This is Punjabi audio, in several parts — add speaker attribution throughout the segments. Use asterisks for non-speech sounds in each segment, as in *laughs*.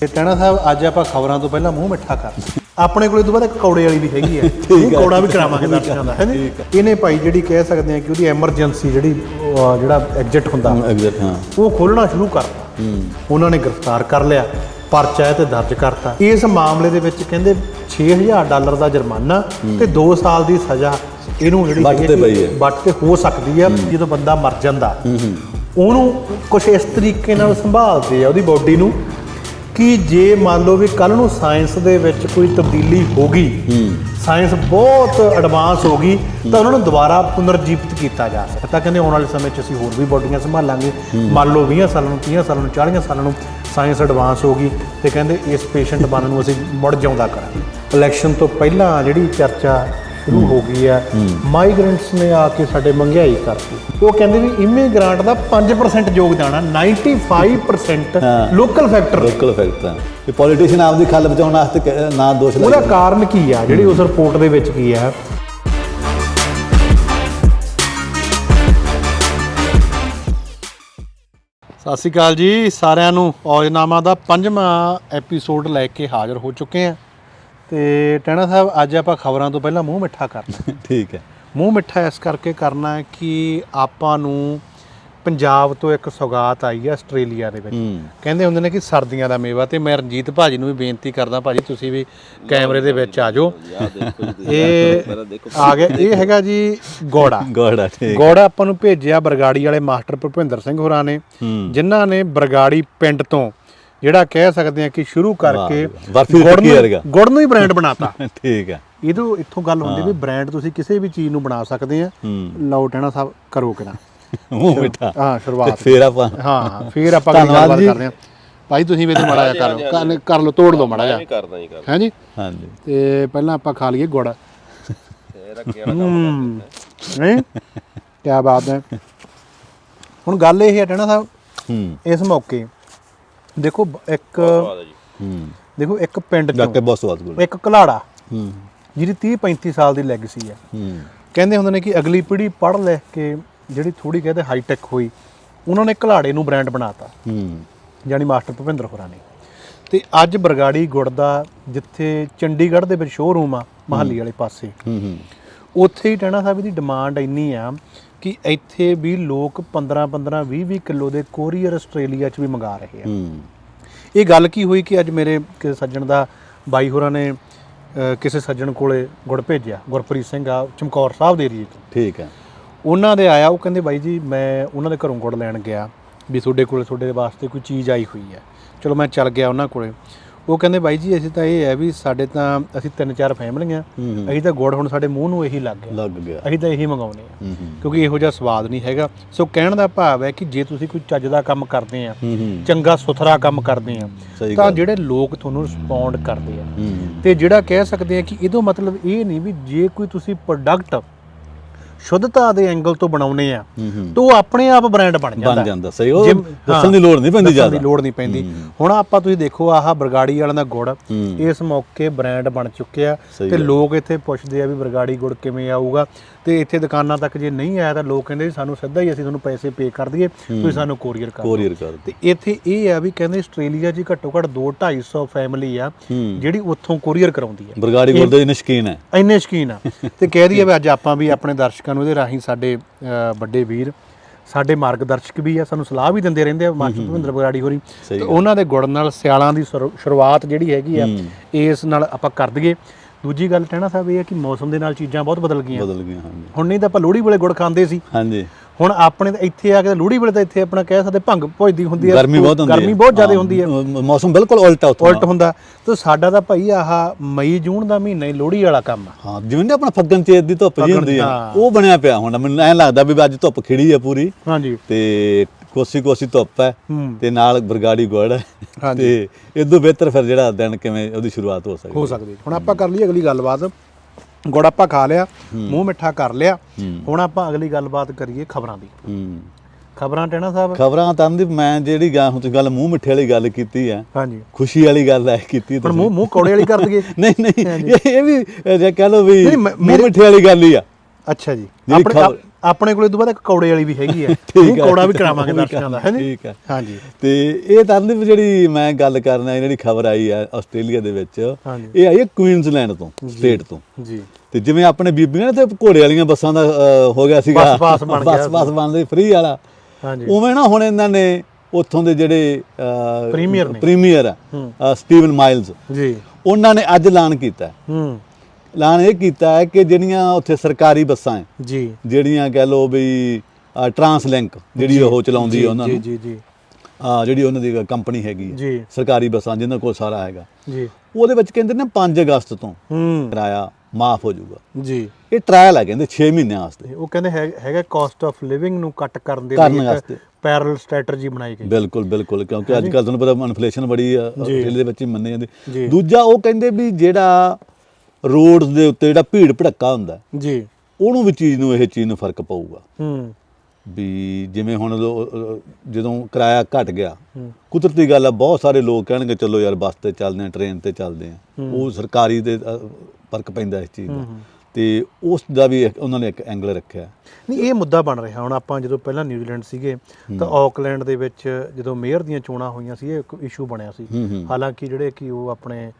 Speaker 1: ਤੇ ਟੈਣਾ ਸਾਹਿਬ ਅੱਜ ਆਪਾਂ ਖਬਰਾਂ ਤੋਂ ਪਹਿਲਾਂ ਮੂੰਹ ਮਿੱਠਾ ਕਰ ਆਪਣੇ ਕੋਲੇ ਤੋਂ ਬਾਅਦ ਇੱਕ ਕੌੜੇ ਵਾਲੀ ਵੀ ਹੈਗੀ ਹੈ ਉਹ ਕੌੜਾ ਵੀ ਕਰਾਵਾਂਗੇ ਦਰਸ਼ਕਾਂ ਦਾ ਹੈ ਨੀ? ਇਹਨੇ ਭਾਈ ਜਿਹੜੀ ਕਹਿ ਸਕਦੇ ਆ ਕਿ ਉਹਦੀ ਐਮਰਜੈਂਸੀ ਜਿਹੜੀ ਜਿਹੜਾ ਐਗਜ਼ਿਟ ਹੁੰਦਾ
Speaker 2: ਐਗਜ਼ੈਕਟ ਹਾਂ।
Speaker 1: ਉਹ ਖੋਲਣਾ ਸ਼ੁਰੂ ਕਰਤਾ ਉਹਨਾਂ ਨੇ ਗ੍ਰਿਫਤਾਰ ਕਰ ਲਿਆ ਪਰਚਾ ਇਹ ਤੇ ਦਰਜ ਕਰਤਾ ਇਸ ਮਾਮਲੇ ਦੇ ਵਿੱਚ ਕਹਿੰਦੇ 6000 ਡਾਲਰ ਦਾ ਜੁਰਮਾਨਾ ਤੇ 2 ਸਾਲ ਦੀ ਸਜ਼ਾ ਇਹਨੂੰ ਜਿਹੜੀ ਹੈਗੀ
Speaker 2: ਤੇ
Speaker 1: ਕਿ
Speaker 2: ਪਈ ਹੈ।
Speaker 1: ਵੱਟ ਤੇ ਹੋ ਸਕਦੀ ਹੈ। ਜਦੋਂ ਬੰਦਾ ਮਰ ਜਾਂਦਾ। ਉਹਨੂੰ ਕੁਝ ਇਸ ਤਰੀਕੇ ਨਾਲ ਸੰਭਾਲਦੇ ਆ ਉਹਦੀ ਬਾਡੀ ਨੂੰ। ਕਿ ਜੇ ਮੰਨ ਲਓ ਵੀ ਕੱਲ ਨੂੰ ਸਾਇੰਸ ਦੇ ਵਿੱਚ ਕੋਈ ਤਬਦੀਲੀ ਹੋ ਗਈ ਸਾਇੰਸ ਬਹੁਤ ਐਡਵਾਂਸ ਹੋ ਗਈ ਤਾਂ ਉਹਨਾਂ ਨੂੰ ਦੁਬਾਰਾ ਪੁਨਰਜੀਵਿਤ ਕੀਤਾ ਜਾ ਸਕਦਾ। ਕਹਿੰਦੇ ਆਉਣ ਵਾਲੇ ਸਮੇਂ 'ਚ ਅਸੀਂ ਹੋਰ ਵੀ ਬਾਡੀਆਂ ਸੰਭਾਲਾਂਗੇ। ਮੰਨ ਲਓ 20 ਸਾਲਾਂ ਨੂੰ 30 ਸਾਲਾਂ ਨੂੰ 40 ਸਾਲਾਂ ਨੂੰ ਸਾਇੰਸ ਐਡਵਾਂਸ ਹੋ ਗਈ ਤੇ ਕਹਿੰਦੇ ਇਸ ਪੇਸ਼ੈਂਟ ਬਣ ਨੂੰ ਅਸੀਂ ਮੁੜ ਜਿਉਂਦਾ ਕਰਾਂਗੇ। ਇਲੈਕਸ਼ਨ ਤੋਂ ਪਹਿਲਾਂ ਜਿਹੜੀ ਚਰਚਾ ਸ਼ੁਰੂ ਹੋ ਗਈ ਹੈ। ਮਾਈਗ੍ਰੈਂਟਸ ਨੇ ਆ ਕੇ ਸਾਡੇ ਮਹਿੰਗਾਈ ਕਰਤੀ। ਉਹ ਕਹਿੰਦੇ ਵੀ ਇਮੀਗ੍ਰਾਂਟ ਦਾ 5% ਯੋਗਦਾਨ ਆ 95%
Speaker 2: ਹਾਂ।
Speaker 1: ਲੋਕਲ ਫੈਕਟਰ
Speaker 2: ਲੋਕਲ ਫੈਕਟ ਹੈ ਕਿ ਪੋਲੀਟੀਸ਼ੀਅਨ ਆਪਦੀ ਖੱਲ ਬਚਾਉਣ ਵਾਸਤੇ ਨਾ ਦੋਸ਼
Speaker 1: ਉਹਦਾ
Speaker 2: ਲਾਈ
Speaker 1: ਕਾਰਨ ਕੀ ਆ? ਜਿਹੜੀ ਉਸ ਰਿਪੋਰਟ ਦੇ ਵਿੱਚ ਕੀ ਆ? ਸਤਿ ਸ਼੍ਰੀ ਅਕਾਲ ਜੀ। ਸਾਰਿਆਂ ਨੂੰ ਔਜਨਾਮਾ ਦਾ ਪੰਜਵਾਂ ਐਪੀਸੋਡ ਲੈ ਕੇ ਹਾਜ਼ਰ ਹੋ ਚੁੱਕੇ ਆ ਤੇ ਟੈਣਾ ਸਾਹਿਬ ਅੱਜ ਆਪਾਂ ਖਬਰਾਂ ਤੋਂ ਪਹਿਲਾਂ ਮੂੰਹ ਮਿੱਠਾ ਕਰਨਾ। *laughs*
Speaker 2: ਠੀਕ ਹੈ।
Speaker 1: ਮੂੰਹ ਮਿੱਠਾ ਇਸ ਕਰਕੇ ਕਰਨਾ ਹੈ ਕਿ ਆਪਾਂ ਨੂੰ ਪੰਜਾਬ ਤੋਂ ਇੱਕ ਸੌਗਾਤ ਆਈ ਹੈ ਆਸਟ੍ਰੇਲੀਆ ਦੇ ਵਿੱਚ। ਕਹਿੰਦੇ ਹੁੰਦੇ ਨੇ ਕਿ ਸਰਦੀਆਂ ਦਾ ਮੇਵਾ ਤੇ ਮੈਂ ਰਣਜੀਤ ਭਾਜੀ ਨੂੰ ਵੀ ਬੇਨਤੀ ਕਰਦਾ ਭਾਜੀ ਤੁਸੀਂ ਵੀ ਕੈਮਰੇ ਦੇ ਵਿੱਚ ਆ ਜਾਓ। ਇਹ ਆ ਗਿਆ ਇਹ ਹੈਗਾ ਜੀ ਗੋੜਾ। *laughs*
Speaker 2: ਗੋੜਾ ਠੀਕ।
Speaker 1: ਗੋੜਾ ਆਪਾਂ ਨੂੰ ਭੇਜਿਆ ਬਰਗਾੜੀ ਵਾਲੇ ਮਾਸਟਰ ਭੁਪਿੰਦਰ ਸਿੰਘ ਹੋਰਾਂ ਨੇ ਜਿਨ੍ਹਾਂ ਨੇ ਬਰਗਾੜੀ ਪਿੰਡ ਤੋਂ ਜਿਹੜਾ ਕਹਿ ਸਕਦੇ ਆ ਕਿ ਸ਼ੁਰੂ ਕਰਕੇ ਗੁੜ ਨੂੰ-। ਗੁੜ ਨੂੰ ਹੀ ਬ੍ਰਾਂਡ ਬਣਾਤਾ। *laughs*
Speaker 2: ਠੀਕ ਹੈ।
Speaker 1: ਇਹਦੋਂ ਇੱਥੋਂ ਗੱਲ ਹੁੰਦੀ ਵੀ ਬ੍ਰਾਂਡ ਤੁਸੀਂ ਕਿਸੇ ਵੀ ਚੀਜ਼ ਨੂੰ ਬਣਾ ਸਕਦੇ ਆ
Speaker 2: ਹੂੰ।
Speaker 1: ਲਓ ਟੈਣਾ ਸਾਹਿਬ ਕਰੋ ਕਿਨਾ
Speaker 2: ਮੂੰਹ *laughs* ਮਿੱਠਾ।
Speaker 1: ਹਾਂ
Speaker 2: ਤੇ
Speaker 1: ਸ਼ੁਰੂਆਤ
Speaker 2: ਫੇਰ ਆਪਾਂ
Speaker 1: ਹਾਂ ਹਾਂ ਫੇਰ ਆਪਾਂ
Speaker 2: ਜੀ।
Speaker 1: ਕਰਦੇ ਹਾਂ। ਭਾਈ ਤੁਸੀਂ ਵੀ ਇਹਦੇ ਮੜਾ ਜਾ ਕਰ ਕਰ- ਲਓ ਤੋੜ ਲਓ ਮੜਾ ਜਾ
Speaker 3: ਕਰਦਾ ਹੀ ਕਰ
Speaker 1: ਹੈ ਜੀ?
Speaker 2: ਹਾਂਜੀ।
Speaker 1: ਤੇ ਪਹਿਲਾਂ ਆਪਾਂ ਖਾ ਲਈਏ ਗੁੜ। ਨਹੀਂ ਕੀ ਬਾਤ ਹੈ। ਹੁਣ ਗੱਲ ਇਹ ਹੈ ਟੈਣਾ ਸਾਹਿਬ।
Speaker 2: ਹੂੰ।
Speaker 1: ਇਸ ਮੌਕੇ ਦੇਖੋ ਇੱਕ
Speaker 3: ਸਵਾਦ ਹੈ ਜੀ।
Speaker 2: ਹੂੰ।
Speaker 1: ਦੇਖੋ ਇੱਕ ਪਿੰਡ ਚੋਂ
Speaker 2: ਬਹੁਤ ਸਵਾਦ ਗੁੜ।
Speaker 1: ਇੱਕ ਘਲਾੜਾ।
Speaker 2: ਹੂੰ।
Speaker 1: ਜਿਹਦੀ 30 35 ਸਾਲ ਦੀ ਲੈਗੇਸੀ ਹੈ।
Speaker 2: ਹੂੰ।
Speaker 1: ਕਹਿੰਦੇ ਹੁੰਦੇ ਨੇ ਕਿ ਅਗਲੀ ਪੀੜ੍ਹੀ ਪੜ੍ਹ ਲੈ ਕੇ ਜਿਹੜੀ ਥੋੜੀ ਕਹਿੰਦੇ ਹਾਈ ਟੈਕ ਹੋਈ ਉਹਨਾਂ ਨੇ ਘਲਾੜੇ ਨੂੰ ਬ੍ਰਾਂਡ ਬਣਾਤਾ।
Speaker 2: ਹੂੰ।
Speaker 1: ਜਾਨੀ ਮਾਸਟਰ ਭੁਪਿੰਦਰ ਹੋਰਾਂ ਨੇ। ਤੇ ਅੱਜ ਬਰਗਾੜੀ ਗੁੜ ਦਾ ਜਿੱਥੇ ਚੰਡੀਗੜ੍ਹ ਦੇ ਵਿੱਚ ਸ਼ੋਰੂਮ ਆ ਮਹਾਲੀ ਵਾਲੇ ਪਾਸੇ।
Speaker 2: ਹੂੰ ਹੂੰ।
Speaker 1: ਉੱਥੇ ਹੀ ਟਹਿਣਾ ਸਾਹਿਬ ਦੀ ਡਿਮਾਂਡ ਇੰਨੀ ਆ ਕਿ ਇੱਥੇ ਵੀ ਲੋਕ 15 15 20 20 ਕਿਲੋ ਦੇ ਕੋਰੀਅਰ ਆਸਟ੍ਰੇਲੀਆ 'ਚ ਵੀ ਮੰਗਾ ਰਹੇ ਆ।
Speaker 2: ਹੂੰ।
Speaker 1: ਇਹ ਗੱਲ ਕੀ ਹੋਈ ਕਿ ਅੱਜ ਮੇਰੇ ਕਿਸੇ ਸੱਜਣ ਦਾ ਬਾਈ ਹੋਰਾਂ ਨੇ ਕਿਸੇ ਸੱਜਣ ਕੋਲੇ ਗੁੜ ਭੇਜਿਆ ਗੁਰਪ੍ਰੀਤ ਸਿੰਘ ਆ ਚਮਕੌਰ ਸਾਹਿਬ ਦੇ ਏਰੀਏ ਤੋਂ
Speaker 2: ਠੀਕ ਹੈ।
Speaker 1: ਉਹਨਾਂ ਦੇ ਆਇਆ ਉਹ ਕਹਿੰਦੇ ਬਾਈ ਜੀ ਮੈਂ ਉਹਨਾਂ ਦੇ ਘਰੋਂ ਗੁੜ ਲੈਣ ਗਿਆ ਵੀ ਤੁਹਾਡੇ ਕੋਲੇ ਤੁਹਾਡੇ ਵਾਸਤੇ ਕੋਈ ਚੀਜ਼ ਆਈ ਹੋਈ ਹੈ। ਚਲੋ ਮੈਂ ਚੱਲ ਗਿਆ ਉਹਨਾਂ ਕੋਲੇ। ਉਹ ਕਹਿੰਦੇ ਬਾਈ ਜੀ ਅਸੀਂ ਤਾਂ ਇਹ ਹੈ ਵੀ ਸਾਡੇ ਤਾਂ ਅਸੀਂ ਤਿੰਨ ਚਾਰ ਫੈਮਲੀਆਂ ਅਸੀਂ ਤਾਂ ਗੁੜ ਹੁਣ ਸਾਡੇ ਮੂੰਹ ਨੂੰ ਇਹੀ ਲੱਗ ਗਿਆ।
Speaker 2: ਲੱਗ ਗਿਆ।
Speaker 1: ਅਸੀਂ ਤਾਂ ਇਹੀ ਮੰਗਾਉਨੇ ਆ ਕਿਉਂਕਿ ਇਹੋ ਜਿਹਾ ਸਵਾਦ ਨਹੀਂ ਹੈਗਾ। ਸੋ ਕਹਿਣ ਦਾ ਭਾਵ ਹੈ ਕਿ ਜੇ ਤੁਸੀਂ ਕੋਈ ਚੱਜ ਦਾ ਕੰਮ ਕਰਦੇ ਆ ਚੰਗਾ ਸੁਥਰਾ ਕੰਮ ਕਰਦੇ ਆ ਤਾਂ ਜਿਹੜੇ ਲੋਕ ਤੁਹਾਨੂੰ ਰਿਸਪੌਂਡ ਕਰਦੇ ਆ। ਤੇ ਜਿਹੜਾ ਕਹਿ ਸਕਦੇ ਆ ਕਿ ਇਹਦਾ ਮਤਲਬ ਇਹ ਨਹੀਂ ਵੀ ਜੇ ਕੋਈ ਤੁਸੀਂ ਪ੍ਰੋਡਕਟ ਸ਼ੁੱਧਤਾ ਦੇ ਐਂਗਲ ਤੋਂ ਬਣਾਉਨੇ ਆ ਤਾਂ ਉਹ ਆਪਣੇ ਆਪ ਬ੍ਰਾਂਡ ਬਣ ਜਾਂਦਾ।
Speaker 2: ਬਣ ਜਾਂਦਾ ਸਹੀ ਉਹ ਦੱਸਣ ਦੀ ਲੋੜ ਨਹੀਂ ਪੈਂਦੀ ਜ਼ਿਆਦਾ
Speaker 1: ਦੀ ਲੋੜ ਨਹੀਂ ਪੈਂਦੀ। ਹੁਣ ਆਪਾਂ ਤੁਸੀਂ ਦੇਖੋ ਆਹ ਬਰਗਾੜੀ ਵਾਲਿਆਂ ਦਾ ਗੁੜ ਇਸ ਮੌਕੇ ਬ੍ਰਾਂਡ ਬਣ ਚੁੱਕਿਆ। ਤੇ। ਲੋਕ ਇੱਥੇ ਪੁੱਛਦੇ ਆ ਵੀ ਬਰਗਾੜੀ ਗੁੜ ਕਿਵੇਂ ਆਊਗਾ। ਤੇ ਇੱਥੇ ਦੁਕਾਨਾਂ ਤੱਕ ਜੇ ਨਹੀਂ ਆਇਆ ਤਾਂ ਲੋਕ ਕਹਿੰਦੇ ਸਾਨੂੰ ਸਿੱਧਾ ਹੀ ਅਸੀਂ ਤੁਹਾਨੂੰ ਪੈਸੇ ਪੇ ਕਰ ਦਈਏ ਤੁਸੀਂ ਸਾਨੂੰ ਕੋਰੀਅਰ ਕਰ
Speaker 2: ਕੋਰੀਅਰ ਕਰ
Speaker 1: ਤੇ ਇੱਥੇ ਇਹ ਆ ਵੀ ਕਹਿੰਦੇ ਆਸਟ੍ਰੇਲੀਆ 'ਚ ਹੀ ਘੱਟੋ ਘੱਟ 2 250 ਫੈਮਿਲੀ ਆ ਜਿਹੜੀ ਉੱਥੋਂ ਕੋਰੀਅਰ ਕਰਾਉਂਦੀ ਹੈ
Speaker 2: ਬਰਗਾੜੀ ਗੁੜ ਦੇ ਨਸ਼ਕੀਨ ਹੈ।
Speaker 1: ਇੰਨੇ ਸ਼ਕੀਨ ਆ। *laughs* ਤੇ ਕਹਿ ਦਈਏ ਵੀ ਅੱਜ ਆਪਾਂ ਵੀ ਆਪਣੇ ਦਰਸ਼ਕਾਂ ਨੂੰ ਇਹਦੇ ਰਾਹੀਂ ਸਾਡੇ ਵੱਡੇ ਵੀਰ ਸਾਡੇ ਮਾਰਗਦਰਸ਼ਕ ਵੀ ਆ ਸਾਨੂੰ ਸਲਾਹ ਵੀ ਦਿੰਦੇ ਰਹਿੰਦੇ ਆ ਮਾਸਟਰ ਭਵਿੰਦਰ ਬਗਾੜੀ ਹੋਰੀ। ਤੇ ਉਹਨਾਂ ਦੇ ਗੁੜ ਨਾਲ ਸਿਆਲਾਂ ਦੀ ਸ਼ੁਰੂ- ਸ਼ੁਰੂਆਤ ਜਿਹੜੀ ਹੈਗੀ ਆ। ਇਸ ਨਾਲ ਆਪਾਂ ਕਰ ਦਈਏ। ਦੂਜੀ ਗੱਲ ਕਹਿਣਾ ਸਾਹਿਬ ਇਹ ਹੈ ਕਿ ਮੌਸਮ ਦੇ ਨਾਲ ਚੀਜ਼ਾਂ ਬਹੁਤ ਬਦਲ ਗਈਆਂ।
Speaker 2: ਬਦਲ ਗਈਆਂ ਹਾਂਜੀ।
Speaker 1: ਹੁਣ ਨਹੀਂ ਤਾਂ ਆਪਾਂ ਲੋਹੜੀ ਵੇਲੇ ਗੁੜ ਖਾਂਦੇ ਸੀ।
Speaker 2: ਹਾਂਜੀ।
Speaker 1: ਹੁਣ ਆਪਣੇ ਤਾਂ ਇੱਥੇ ਆ ਕੇ ਲੋਹੜੀ ਵੇਲੇ ਤਾਂ ਇੱਥੇ ਆਪਣਾ ਕਹਿ ਸਕਦੇ ਭੰਗ ਭੁੱਜਦੀ ਹੁੰਦੀ ਹੈ।
Speaker 2: ਗਰਮੀ ਬਹੁਤ ਹੁੰਦੀ ਹੈ।
Speaker 1: ਗਰਮੀ ਬਹੁਤ ਜ਼ਿਆਦਾ ਹੁੰਦੀ ਹੈ।
Speaker 2: ਮੌਸਮ ਬਿਲਕੁਲ ਉਲਟਾ ਉੱਥੋਂ
Speaker 1: ਉਲਟ ਹੁੰਦਾ। ਤੇ ਸਾਡਾ ਤਾਂ ਭਾਈ ਆਹ ਮਈ ਜੂਨ ਦਾ ਮਹੀਨਾ ਹੀ ਲੋਹੜੀ ਵਾਲਾ ਕੰਮ ਆ।
Speaker 2: ਹਾਂ ਜਿਵੇਂ ਨਾ ਆਪਣਾ ਫੱਗਣ ਚੇਤ ਦੀ ਧੁੱਪ ਜੀ ਹੁੰਦੀ ਹਾਂ। ਉਹ ਬਣਿਆ ਪਿਆ ਹੁਣ। ਮੈਨੂੰ ਐਂ ਲੱਗਦਾ ਵੀ ਅੱਜ ਧੁੱਪ ਖਿੜੀ ਹੈ ਪੂਰੀ।
Speaker 1: ਹਾਂਜੀ।
Speaker 2: ਤੇ ਕੋਸੀ ਕੋਸੀ ਧੁੱਪ ਹੈ
Speaker 1: ਹੂੰ।
Speaker 2: ਤੇ ਨਾਲ ਬਰਗਾੜੀ ਗੁੜ ਹੈ।
Speaker 1: ਹਾਂਜੀ।
Speaker 2: ਤੇ ਇਦੋਂ ਬਿਹਤਰ ਫਿਰ ਜਿਹੜਾ ਦਿਨ ਕਿਵੇਂ ਉਹਦੀ ਸ਼ੁਰੂਆਤ ਹੋ ਸਕਦੀ
Speaker 1: ਹੋ ਸਕਦੀ ਹੁਣ ਆਪਾਂ ਕਰ ਲਈ ਅਗਲੀ ਗੱਲਬਾਤ। ਗੁੜ ਆਪਾਂ ਖਾ ਲਿਆ ਮੂੰਹ ਮਿੱਠਾ ਕਰ ਲਿਆ। ਹੁਣ ਆਪਾਂ ਅਗਲੀ ਗੱਲਬਾਤ ਕਰੀਏ ਖਬਰਾਂ ਦੀ।
Speaker 2: ਹੂੰ।
Speaker 1: ਖਬਰਾਂ ਟੈਣਾ ਸਾਹਿਬ?
Speaker 2: ਖਬਰਾਂ ਤਾਂ ਦੀ ਮੈਂ ਜਿਹੜੀ ਗਾ ਹੁਣ ਤੁਸੀਂ ਗੱਲ ਮੂੰਹ ਮਿੱਠੇ ਵਾਲੀ ਗੱਲ ਕੀਤੀ ਹੈ
Speaker 1: ਹਾਂਜੀ।
Speaker 2: ਖੁਸ਼ੀ ਵਾਲੀ ਗੱਲ ਹੈ ਕੀਤੀ
Speaker 1: ਹੁਣ
Speaker 2: ਤੁਸੀਂ।
Speaker 1: ਮੂੰਹ ਮੂੰਹ ਕੌੜੇ ਵਾਲੀ ਕਰ ਦਈਏ।
Speaker 2: ਨਹੀਂ ਨਹੀਂ ਇਹ ਇਹ ਵੀ ਜੇ ਕਹ ਲਓ ਵੀ
Speaker 1: ਨਹੀਂ, ਮੈਂ-
Speaker 2: ਮੂੰਹ ਮਿੱਠੇ ਵਾਲੀ ਗੱਲ ਹੀ ਆ।
Speaker 1: ਅੱਛਾ ਜੀ।
Speaker 2: ਜਿਹੜੀ
Speaker 1: ਆਪਣੇ
Speaker 2: ਖਬਰ
Speaker 1: ਆਪਣੇ ਕੋਲੇ ਤੋਂ ਬਾਅਦ ਇੱਕ ਕੌੜੇ ਵਾਲੀ ਵੀ ਹੈਗੀ ਹੈ। *laughs*
Speaker 2: ਠੀਕ
Speaker 1: ਉਹ। ਕੌੜਾ ਵੀ ਕਰਾਵਾਂਗੇ ਦਰਸ਼ਕਾਂ ਦਾ। ਹੈ ਜੀ
Speaker 2: ਠੀਕ ਹੈ।
Speaker 1: ਹਾਂਜੀ।
Speaker 2: ਤੇ ਇਹ ਤਰਨਦੀਪ ਜਿਹੜੀ ਮੈਂ ਗੱਲ ਕਰਨਾ ਜਿਹੜੀ ਖਬਰ ਆਈ ਹੈ ਆਸਟ੍ਰੇਲੀਆ ਦੇ ਵਿੱਚ। ਇਹ ਆਈ ਹੈ ਕੁਈਨਜ਼ਲੈਂਡ ਤੋਂ ਸਟੇਟ ਤੋਂ।
Speaker 1: ਜੀ।
Speaker 2: ਤੇ ਜਿਵੇਂ ਆਪਣੇ ਬੀਬੀਆਂ ਨੇ ਤੇ ਘੋੜੇ ਵਾਲੀਆਂ ਬੱਸਾਂ ਦਾ ਹੋ ਗਿਆ ਸੀਗਾ।
Speaker 1: ਬੱਸ ਪਾਸ ਬਣ ਗਿਆ।
Speaker 2: ਬੱਸ ਪਾਸ ਬਣਦੇ ਫ੍ਰੀ ਵਾਲਾ।
Speaker 1: ਹਾਂਜੀ।
Speaker 2: ਉਵੇਂ ਨਾ ਹੁਣ ਇਹਨਾਂ ਨੇ ਉੱਥੋਂ ਦੇ ਜਿਹੜੇ
Speaker 1: ਪ੍ਰੀਮੀਅਰ ਨੇ।
Speaker 2: ਪ੍ਰੀਮੀਅਰ ਆ ਸਟੀਵਨ ਮਾਈਲਸ
Speaker 1: ਜੀ।
Speaker 2: ਉਹਨਾਂ ਨੇ ਅੱਜ ਐਲਾਨ ਕੀਤਾ। ਹੈ। ਐਲਾਨ ਇਹ ਕੀਤਾ ਹੈ ਕਿ ਜਿਹੜੀਆਂ ਉੱਥੇ ਸਰਕਾਰੀ ਬੱਸਾਂ ਹੈ
Speaker 1: ਜੀ।
Speaker 2: ਜਿਹੜੀਆਂ ਕਹਿ ਲਓ ਵੀ ਟਰਾਂਸਲਿੰਕ ਜਿਹੜੀ ਉਹ ਚਲਾਉਂਦੀ ਹੈ ਉਹਨਾਂ ਨੂੰ।
Speaker 1: ਜੀ ਜੀ।
Speaker 2: ਆ ਜਿਹੜੀ ਉਹਨਾਂ ਦੀ ਕੰਪਨੀ ਹੈਗੀ ਹੈ
Speaker 1: ਜੀ।
Speaker 2: ਸਰਕਾਰੀ ਬੱਸਾਂ ਜਿਨ੍ਹਾਂ ਕੋਲ ਸਾਰਾ ਹੈਗਾ।
Speaker 1: ਜੀ।
Speaker 2: ਉਹਦੇ ਵਿੱਚ ਕਹਿੰਦੇ ਨੇ 5 ਅਗਸਤ ਤੋਂ
Speaker 1: ਹੂੰ।
Speaker 2: ਕਿਰਾਇਆ ਮਾਫ ਹੋ ਜਾਊਗਾ।
Speaker 1: ਜੀ।
Speaker 2: ਇਹ ਟ੍ਰਾਇਲ ਹੈ ਕਹਿੰਦੇ 6 ਮਹੀਨਿਆਂ ਵਾਸਤੇ।
Speaker 1: ਉਹ ਕਹਿੰਦੇ ਹੈਗਾ ਕਾਸਟ ਆਫ ਲਿਵਿੰਗ ਨੂੰ ਕੱਟ ਕਰਨ ਦੇ ਲਈ ਇੱਕ। ਪੈਰਲਲ ਸਟ੍ਰੈਟਜੀ ਬਣਾਈ ਗਈ।
Speaker 2: ਬਿਲਕੁਲ ਬਿਲਕੁਲ ਕਿਉਂਕਿ ਅੱਜ ਕੱਲ ਤੁਹਾਨੂੰ ਪਤਾ ਇਨਫਲੇਸ਼ਨ ਬੜੀ ਆ ਦੇ ਵਿੱਚ ਹੀ ਮੰਨੇ। ਜਾਂਦੀ। ਦੂਜਾ ਉਹ ਕਹਿੰਦੇ ਵੀ ਜਿਹੜਾ ਰੋਡਸ ਦੇ ਉੱਤੇ ਜਿਹੜਾ ਭੀੜ ਭੜੱਕਾ ਹੁੰਦਾ
Speaker 1: ਜੀ।
Speaker 2: ਉਹਨੂੰ ਵੀ ਚੀਜ਼ ਨੂੰ ਇਹ ਚੀਜ਼ ਨੂੰ ਫ਼ਰਕ ਪਊਗਾ।
Speaker 1: ਹੂੰ।
Speaker 2: ਵੀ ਜਿਵੇਂ ਹੁਣ ਲੋ- ਜਦੋਂ ਕਿਰਾਇਆ ਘਟ ਗਿਆ
Speaker 1: ਹੂੰ।
Speaker 2: ਕੁਦਰਤੀ ਗੱਲ ਆ ਬਹੁਤ ਸਾਰੇ ਲੋਕ ਕਹਿਣਗੇ ਚਲੋ ਯਾਰ ਬੱਸ ਤੇ ਚੱਲਦੇ ਆ ਟ੍ਰੇਨ ਤੇ ਚੱਲਦੇ ਆ ਉਹ ਸਰਕਾਰੀ ਦੇ ਫ਼ਰਕ ਪੈਂਦਾ ਇਸ ਚੀਜ਼ ਦਾ। ਤੇ ਉਸ ਦਾ ਵੀ ਇੱਕ- ਉਹਨਾਂ ਨੇ ਇੱਕ ਐਂਗਲ ਰੱਖਿਆ।
Speaker 1: ਨਹੀਂ ਇਹ ਮੁੱਦਾ ਬਣ ਰਿਹਾ। ਹੁਣ ਆਪਾਂ ਜਦੋਂ ਪਹਿਲਾਂ ਨਿਊਜ਼ੀਲੈਂਡ ਸੀਗੇ ਤਾਂ ਆਕਲੈਂਡ ਦੇ ਵਿੱਚ ਜਦੋਂ ਮੇਅਰ ਦੀਆਂ ਚੋਣਾਂ ਹੋਈਆਂ ਸੀ ਇਹ ਇੱਕ ਇਸ਼ੂ ਬਣਿਆ ਸੀ।
Speaker 2: ਹੂੰ ਹੂੰ।
Speaker 1: ਹਾਲਾਂਕਿ ਜਿਹੜੇ ਕਿ ਉਹ ਆਪਣੇ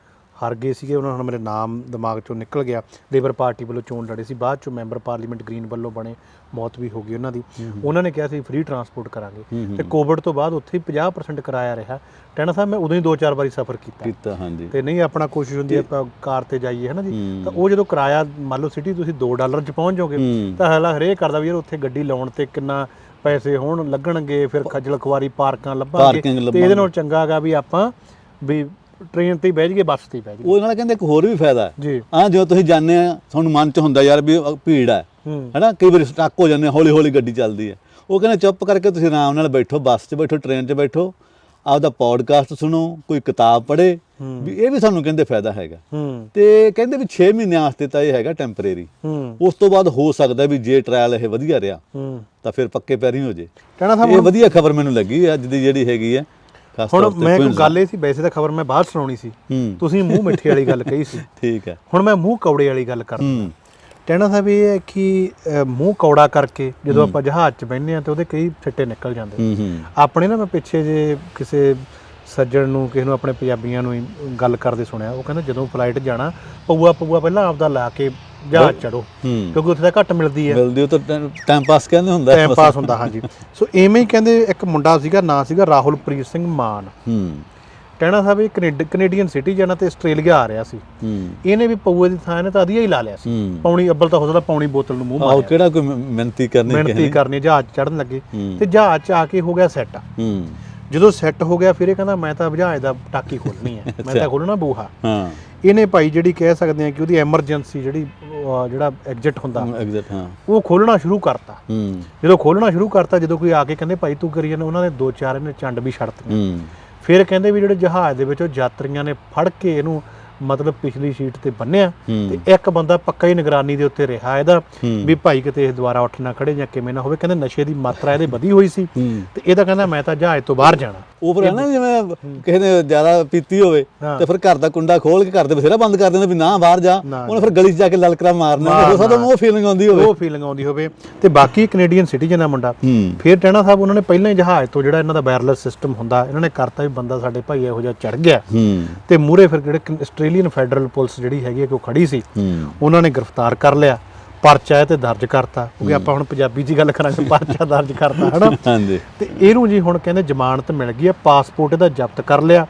Speaker 1: ਹਾਰ ਗਏ ਸੀਗੇ ਉਹਨਾਂ ਨੂੰ ਮੇਰੇ ਨਾਮ ਦਿਮਾਗ ਚੋਂ ਨਿਕਲ ਗਿਆ। ਲੇਬਰ ਪਾਰਟੀ ਵੱਲੋਂ ਚੋਣ ਲੜੇ ਸੀ ਬਾਅਦ ਚੋਂ ਮੈਂਬਰ ਪਾਰਲੀਮੈਂਟ ਗ੍ਰੀਨ ਵੱਲੋਂ ਬਣੇ ਮੌਤ ਵੀ ਹੋ ਗਈ ਉਹਨਾਂ ਦੀ। ਉਹਨਾਂ ਨੇ ਕਿਹਾ ਸੀ ਫ੍ਰੀ ਟਰਾਂਸਪੋਰਟ ਕਰਾਂਗੇ। ਤੇ ਕੋਵਿਡ ਤੋਂ ਬਾਅਦ ਉੱਥੇ ਹੀ 50% ਕਿਰਾਇਆ ਰਿਹਾ। ਟੈਣਾ ਸਾਹਿਬ ਮੈਂ ਉਦੋਂ ਹੀ ਦੋ ਚਾਰ ਵਾਰੀ ਸਫ਼ਰ ਕੀਤਾ।
Speaker 2: ਕੀਤਾ ਹਾਂਜੀ।
Speaker 1: ਤੇ ਨਹੀਂ ਆਪਣਾ ਕੋਸ਼ਿਸ਼ ਹੁੰਦੀ ਆਪਾਂ ਕਾਰ ਤੇ ਜਾਈਏ ਹੈ ਨਾ ਜੀ। ਤਾਂ ਉਹ ਜਦੋਂ ਕਿਰਾਇਆ ਮੰਨ ਲਓ ਸਿਟੀ ਤੁਸੀਂ 2 ਡਾਲਰ 'ਚ ਪਹੁੰਚ ਜਾਓਗੇ। ਤਾਂ ਹਲਾ ਹਰੇਕ ਕਰਦਾ ਵੀ ਯਾਰ ਉੱਥੇ ਗੱਡੀ ਲਾਉਣ ਤੇ ਕਿੰਨਾ ਪੈਸੇ ਹੋਣ ਲੱਗਣਗੇ ਫਿਰ ਖੱਜਲ ਖੁਆਰੀ ਪਾਰਕਾਂ ਲੱਭਾਂਗੇ। ਤੇ ਇਹਦੇ ਨਾਲ ਚੰਗਾ ਹੈਗਾ ਵੀ ਆਪਾਂ ਵੀ ਟ੍ਰੇਨ ਤੇ ਹੀ ਬਹਿ ਜਾਈਏ ਬੱਸ ਤੇ ਹੀ ਬਹਿ ਜਾਈਏ।
Speaker 2: ਉਹ ਨਾਲ ਕਹਿੰਦੇ ਇੱਕ ਹੋਰ ਵੀ ਫਾਇਦਾ ਹੈ।
Speaker 1: ਜੀ।
Speaker 2: ਆ ਜਦੋਂ ਤੁਸੀਂ ਜਾਂਦੇ ਆ ਤੁਹਾਨੂੰ ਮਨ ਚ ਹੁੰਦਾ ਯਾਰ ਵੀ ਭੀੜ ਹੈ।
Speaker 1: ਹੂੰ।
Speaker 2: ਹੈਨਾ ਕਈ ਵਾਰੀ ਸਟਕ ਹੋ ਜਾਂਦੇ ਹੌਲੀ ਹੌਲੀ ਗੱਡੀ ਚੱਲਦੀ ਹੈ। ਉਹ ਕਹਿੰਦੇ ਚੁੱਪ ਕਰਕੇ ਤੁਸੀਂ ਆਰਾਮ ਨਾਲ ਬੈਠੋ ਬੱਸ 'ਚ ਬੈਠੋ ਟ੍ਰੇਨ 'ਚ ਬੈਠੋ। ਆਪਦਾ ਪੌਡਕਾਸਟ ਸੁਣੋ ਕੋਈ ਕਿਤਾਬ ਪੜ੍ਹੇ।
Speaker 1: ਹੂੰ।
Speaker 2: ਵੀ ਇਹ ਵੀ ਸਾਨੂੰ ਕਹਿੰਦੇ ਫਾਇਦਾ ਹੈਗਾ।
Speaker 1: ਹੂੰ।
Speaker 2: ਤੇ ਕਹਿੰਦੇ ਵੀ 6 ਮਹੀਨਿਆਂ ਵਾਸਤੇ ਤਾਂ ਇਹ ਹੈਗਾ ਟੈਂਪਰੇਰੀ
Speaker 1: ਹੂੰ।
Speaker 2: ਉਸ ਤੋਂ ਬਾਅਦ ਹੋ ਸਕਦਾ ਵੀ ਜੇ ਟ੍ਰਾਇਲ ਇਹ ਵਧੀਆ ਰਿਹਾ
Speaker 1: ਹੂੰ।
Speaker 2: ਤਾਂ ਫਿਰ ਪੱਕੇ ਪੈਰੀ ਹੋ ਜੇ।
Speaker 1: ਸਾਹਿਬ
Speaker 2: ਇਹ ਵਧੀਆ ਖਬਰ ਮੈਨੂੰ ਲੱਗੀ ਅੱਜ ਦੀ ਜਿਹੜੀ ਹੈਗੀ ਹੈ। ਖਾਸ
Speaker 1: ਹੁਣ
Speaker 2: ਤੌਰ ਤੇ
Speaker 1: ਮੈਂ
Speaker 2: Queensland।
Speaker 1: ਗੱਲ ਇਹ ਸੀ ਵੈਸੇ ਤਾਂ ਖਬਰ ਮੈਂ ਬਾਅਦ ਸੁਣਾਉਣੀ ਸੀ।
Speaker 2: ਹੂੰ।
Speaker 1: ਤੁਸੀਂ ਮੂੰਹ ਮਿੱਠੇ ਵਾਲੀ ਗੱਲ ਕਹੀ ਸੀ। *laughs*
Speaker 2: ਠੀਕ ਹੈ।
Speaker 1: ਹੁਣ ਮੈਂ ਮੂੰਹ ਕੌੜੇ ਵਾਲੀ ਗੱਲ ਕਰਦਾ।
Speaker 2: ਹੂੰ।
Speaker 1: ਕਹਿਣਾ ਸਾਹਿਬ ਇਹ ਹੈ ਕਿ ਮੂੰਹ ਕੌੜਾ ਕਰਕੇ ਜਦੋਂ ਆਪਾਂ ਜਹਾਜ਼ 'ਚ ਬੈਠਨੇ ਆ ਤੇ ਉਹਦੇ ਕਈ ਛਿੱਟੇ ਨਿਕਲ ਜਾਂਦੇ
Speaker 2: ਹੂੰ ਹੂੰ।
Speaker 1: ਆਪਣੇ ਨਾ ਮੈਂ ਪਿੱਛੇ ਜੇ ਕਿਸੇ ਸੱਜਣ ਨੂੰ ਕਿਸੇ ਨੂੰ ਆਪਣੇ ਪੰਜਾਬੀਆਂ ਨੂੰ ਹੀ ਗੱਲ ਕਰਦੇ ਸੁਣਿਆ ਉਹ ਕਹਿੰਦਾ ਜਦੋਂ ਫਲਾਈਟ ਜਾਣਾ ਪਊਆ ਪਊਆ ਪਹਿਲਾਂ ਆਪਦਾ ਲਾ ਕੇ ਜਹਾਜ਼ ਚੜੋ
Speaker 2: ਹੂੰ।
Speaker 1: ਕਿਉਂਕਿ ਉੱਥੇ ਤਾਂ ਘੱਟ ਮਿਲਦੀ ਹੈ।
Speaker 2: ਮਿਲਦੀ ਉਹ ਤਾਂ ਟਾਈਮ ਪਾਸ ਕਹਿੰਦੇ ਹੁੰਦਾ
Speaker 1: ਟਾਈਮ ਪਾਸ ਹੁੰਦਾ ਹਾਂਜੀ। ਸੋ ਐਵੇਂ ਹੀ ਕਹਿੰਦੇ ਇੱਕ ਮੁੰਡਾ ਸੀਗਾ ਨਾਂ ਸੀਗਾ ਰਾਹੁਲਪ੍ਰੀਤ ਸਿੰਘ ਮਾਨ।
Speaker 2: ਹੂੰ।
Speaker 1: ਕਹਿਣਾ ਸਾਹਿਬ ਇਹ ਕੈਨੇਡ- ਕੈਨੇਡੀਅਨ ਸਿਟੀਜ਼ਨ ਆ ਤੇ ਆਸਟ੍ਰੇਲੀਆ ਆ ਰਿਹਾ ਸੀ।
Speaker 2: ਹੂੰ।
Speaker 1: ਇਹਨੇ ਵੀ ਪਊਏ ਦੀ ਥਾਂ ਨੇ ਤਾਂ ਅਧੀਆ ਹੀ ਲਾ ਲਿਆ ਸੀ। ਪੌਣੀ ਅੱਬਲ ਤਾਂ ਹੋ ਸਕਦਾ ਪੌਣੀ ਬੋਤਲ ਨੂੰ ਮੂੰਹ
Speaker 2: ਆਹ
Speaker 1: ਮਾਰਿਆ।
Speaker 2: ਕਿਹੜਾ ਕੋਈ ਮਿਹਨਤੀ ਕਰਨੀ
Speaker 1: ਮਿਹਨਤੀ ਕਰਨੀ ਜਹਾਜ਼ ਚੜਨ ਲੱਗੇ। ਤੇ ਜਹਾਜ਼ ਚ ਆ ਕੇ ਹੋ ਗਿਆ ਸੈੱਟ।
Speaker 2: ਹੂੰ।
Speaker 1: ਜਦੋਂ ਸੈੱਟ ਹੋ ਗਿਆ ਫਿਰ ਇਹ ਕਹਿੰਦਾ ਮੈਂ ਤਾਂ ਜਹਾਜ਼ ਦਾ ਟਾਕੀ ਖੋਲਣੀ ਹੈ। ਮੈਂ ਤਾਂ ਖੋਲਣਾ ਬੂਹਾ।
Speaker 2: ਹਾਂ।
Speaker 1: ਇਹਨੇ ਭਾਈ ਜਿਹੜੀ ਕਹਿ ਸਕਦੇ ਆ ਕਿ ਉਹਦੀ ਐਮਰਜੈਂਸੀ ਜਿਹੜੀ ਜਿਹੜਾ ਐਗਜ਼ਿਟ ਹੁੰਦਾ
Speaker 2: ਐਗਜ਼ੈਕਟ ਹਾਂ।
Speaker 1: ਉਹ ਖੋਲਣਾ ਸ਼ੁਰੂ ਕਰਤਾ।
Speaker 2: ਹੂੰ।
Speaker 1: ਜਦੋਂ ਖੋਲਣਾ ਸ਼ੁਰੂ ਕਰਤਾ ਜਦੋਂ ਕੋਈ ਆ ਕੇ ਕਹਿੰਦੇ ਭਾਈ ਤੂੰ ਕਰੀ ਜਾਂਦਾ ਉਹਨਾਂ ਨੇ ਦੋ ਚਾਰ ਇਹਨੇ ਚੰਡ ਵੀ ਛੱਡਤੀਆਂ
Speaker 2: ਹੂੰ।
Speaker 1: ਫਿਰ ਕਹਿੰਦੇ ਵੀ ਜਿਹੜੇ ਜਹਾਜ਼ ਦੇ ਵਿੱਚ ਉਹ ਯਾਤਰੀਆਂ ਨੇ ਫੜ ਕੇ ਇਹਨੂੰ ਮਤਲਬ ਪਿਛਲੀ ਸੀਟ ਤੇ ਬੰਨਿਆ ਤੇ ਇੱਕ ਬੰਦਾ ਪੱਕਾ ਹੀ ਨਿਗਰਾਨੀ ਦੇ ਉੱਤੇ ਰਿਹਾ ਇਹਦਾ। ਵੀ ਭਾਈ ਕਿਤੇ ਇਹ ਦੁਬਾਰਾ ਉੱਠ ਨਾ ਖੜੇ ਜਾਂ ਕਿਵੇਂ ਨਾ ਹੋਵੇ ਕਹਿੰਦੇ ਨਸ਼ੇ ਦੀ ਮਾਤਰਾ ਇਹਦੇ ਵਧੀ ਹੋਈ ਸੀ। ਤੇ ਇਹਦਾ ਕਹਿੰਦਾ ਮੈਂ ਤਾਂ ਜਹਾਜ਼ ਤੋਂ ਬਾਹਰ ਜਾਣਾ।
Speaker 2: ਉਹ ਹੈ ਨਾ ਜਿਵੇਂ ਕਿਸੇ ਨੇ ਜ਼ਿਆਦਾ ਪੀਤੀ ਹੋਵੇ। ਤੇ ਫਿਰ ਘਰ ਦਾ ਕੁੰਡਾ ਖੋਲ ਕੇ ਘਰ ਦੇ ਬਥੇਰਾ ਬੰਦ ਕਰ ਦਿੰਦੇ ਵੀ ਨਾ ਬਾਹਰ ਜਾ। ਉਹਨੇ ਫਿਰ ਗਲੀ 'ਚ ਜਾ ਕੇ ਲਲਕਰਾ ਮਾਰਨਾ। ਹੋ ਸਕਦਾ ਉਹਨੂੰ ਉਹ ਫੀਲਿੰਗ ਆਉਂਦੀ ਹੋਵੇ।
Speaker 1: ਉਹ ਫੀਲਿੰਗ ਆਉਂਦੀ ਹੋਵੇ। ਤੇ ਬਾਕੀ ਕੈਨੇਡੀਅਨ ਸਿਟੀਜ਼ਨ ਆ ਮੁੰਡਾ। ਫਿਰ ਟੈਣਾ ਸਾਹਿਬ ਉਹਨਾਂ ਨੇ ਪਹਿਲਾਂ ਹੀ ਜਹਾਜ਼ ਤੋਂ ਜਿਹੜਾ ਇਹਨਾਂ ਦਾ ਵਾਇਰਲੈਸ ਸਿਸਟਮ ਹੁੰਦਾ ਇਹਨਾਂ ਨੇ ਕਰਤਾ ਵੀ ਬੰਦਾ ਸਾਡੇ ਭਾਈ ਇਹੋ ਜਿਹਾ ਚੜ ਗਿਆ। ਤੇ ਮੂਰੇ ਫਿਰ ਜਿਹੜੇ ਆਸਟ੍ਰੇਲੀਅਨ ਫੈਡਰਲ ਪੁਲਿਸ ਜਿਹੜੀ ਹੈਗੀ ਕਿ ਉਹ ਖੜੀ ਸੀ ਉਹਨਾਂ ਨੇ ਗ੍ਰਿਫਤਾਰ ਕਰ ਲਿਆ। ਪਰਚਾ ਤੇ ਦਰਜ ਕਰਤਾ। ਕਿਉਂਕਿ ਆਪਾਂ ਹੁਣ ਪੰਜਾਬੀ ਹੀ ਗੱਲ ਕਰਾਂਗੇ ਪਰਚਾ ਦਰਜ ਕਰਤਾ ਹਨਾ? *laughs*
Speaker 2: ਹਾਂਜੀ।
Speaker 1: ਤੇ ਇਹਨੂੰ ਜੀ ਹੁਣ ਕਹਿੰਦੇ ਜ਼ਮਾਨਤ ਮਿਲ ਗਈ ਹੈ ਪਾਸਪੋਰਟ ਇਹਦਾ ਜ਼ਬਤ ਕਰ ਲਿਆ।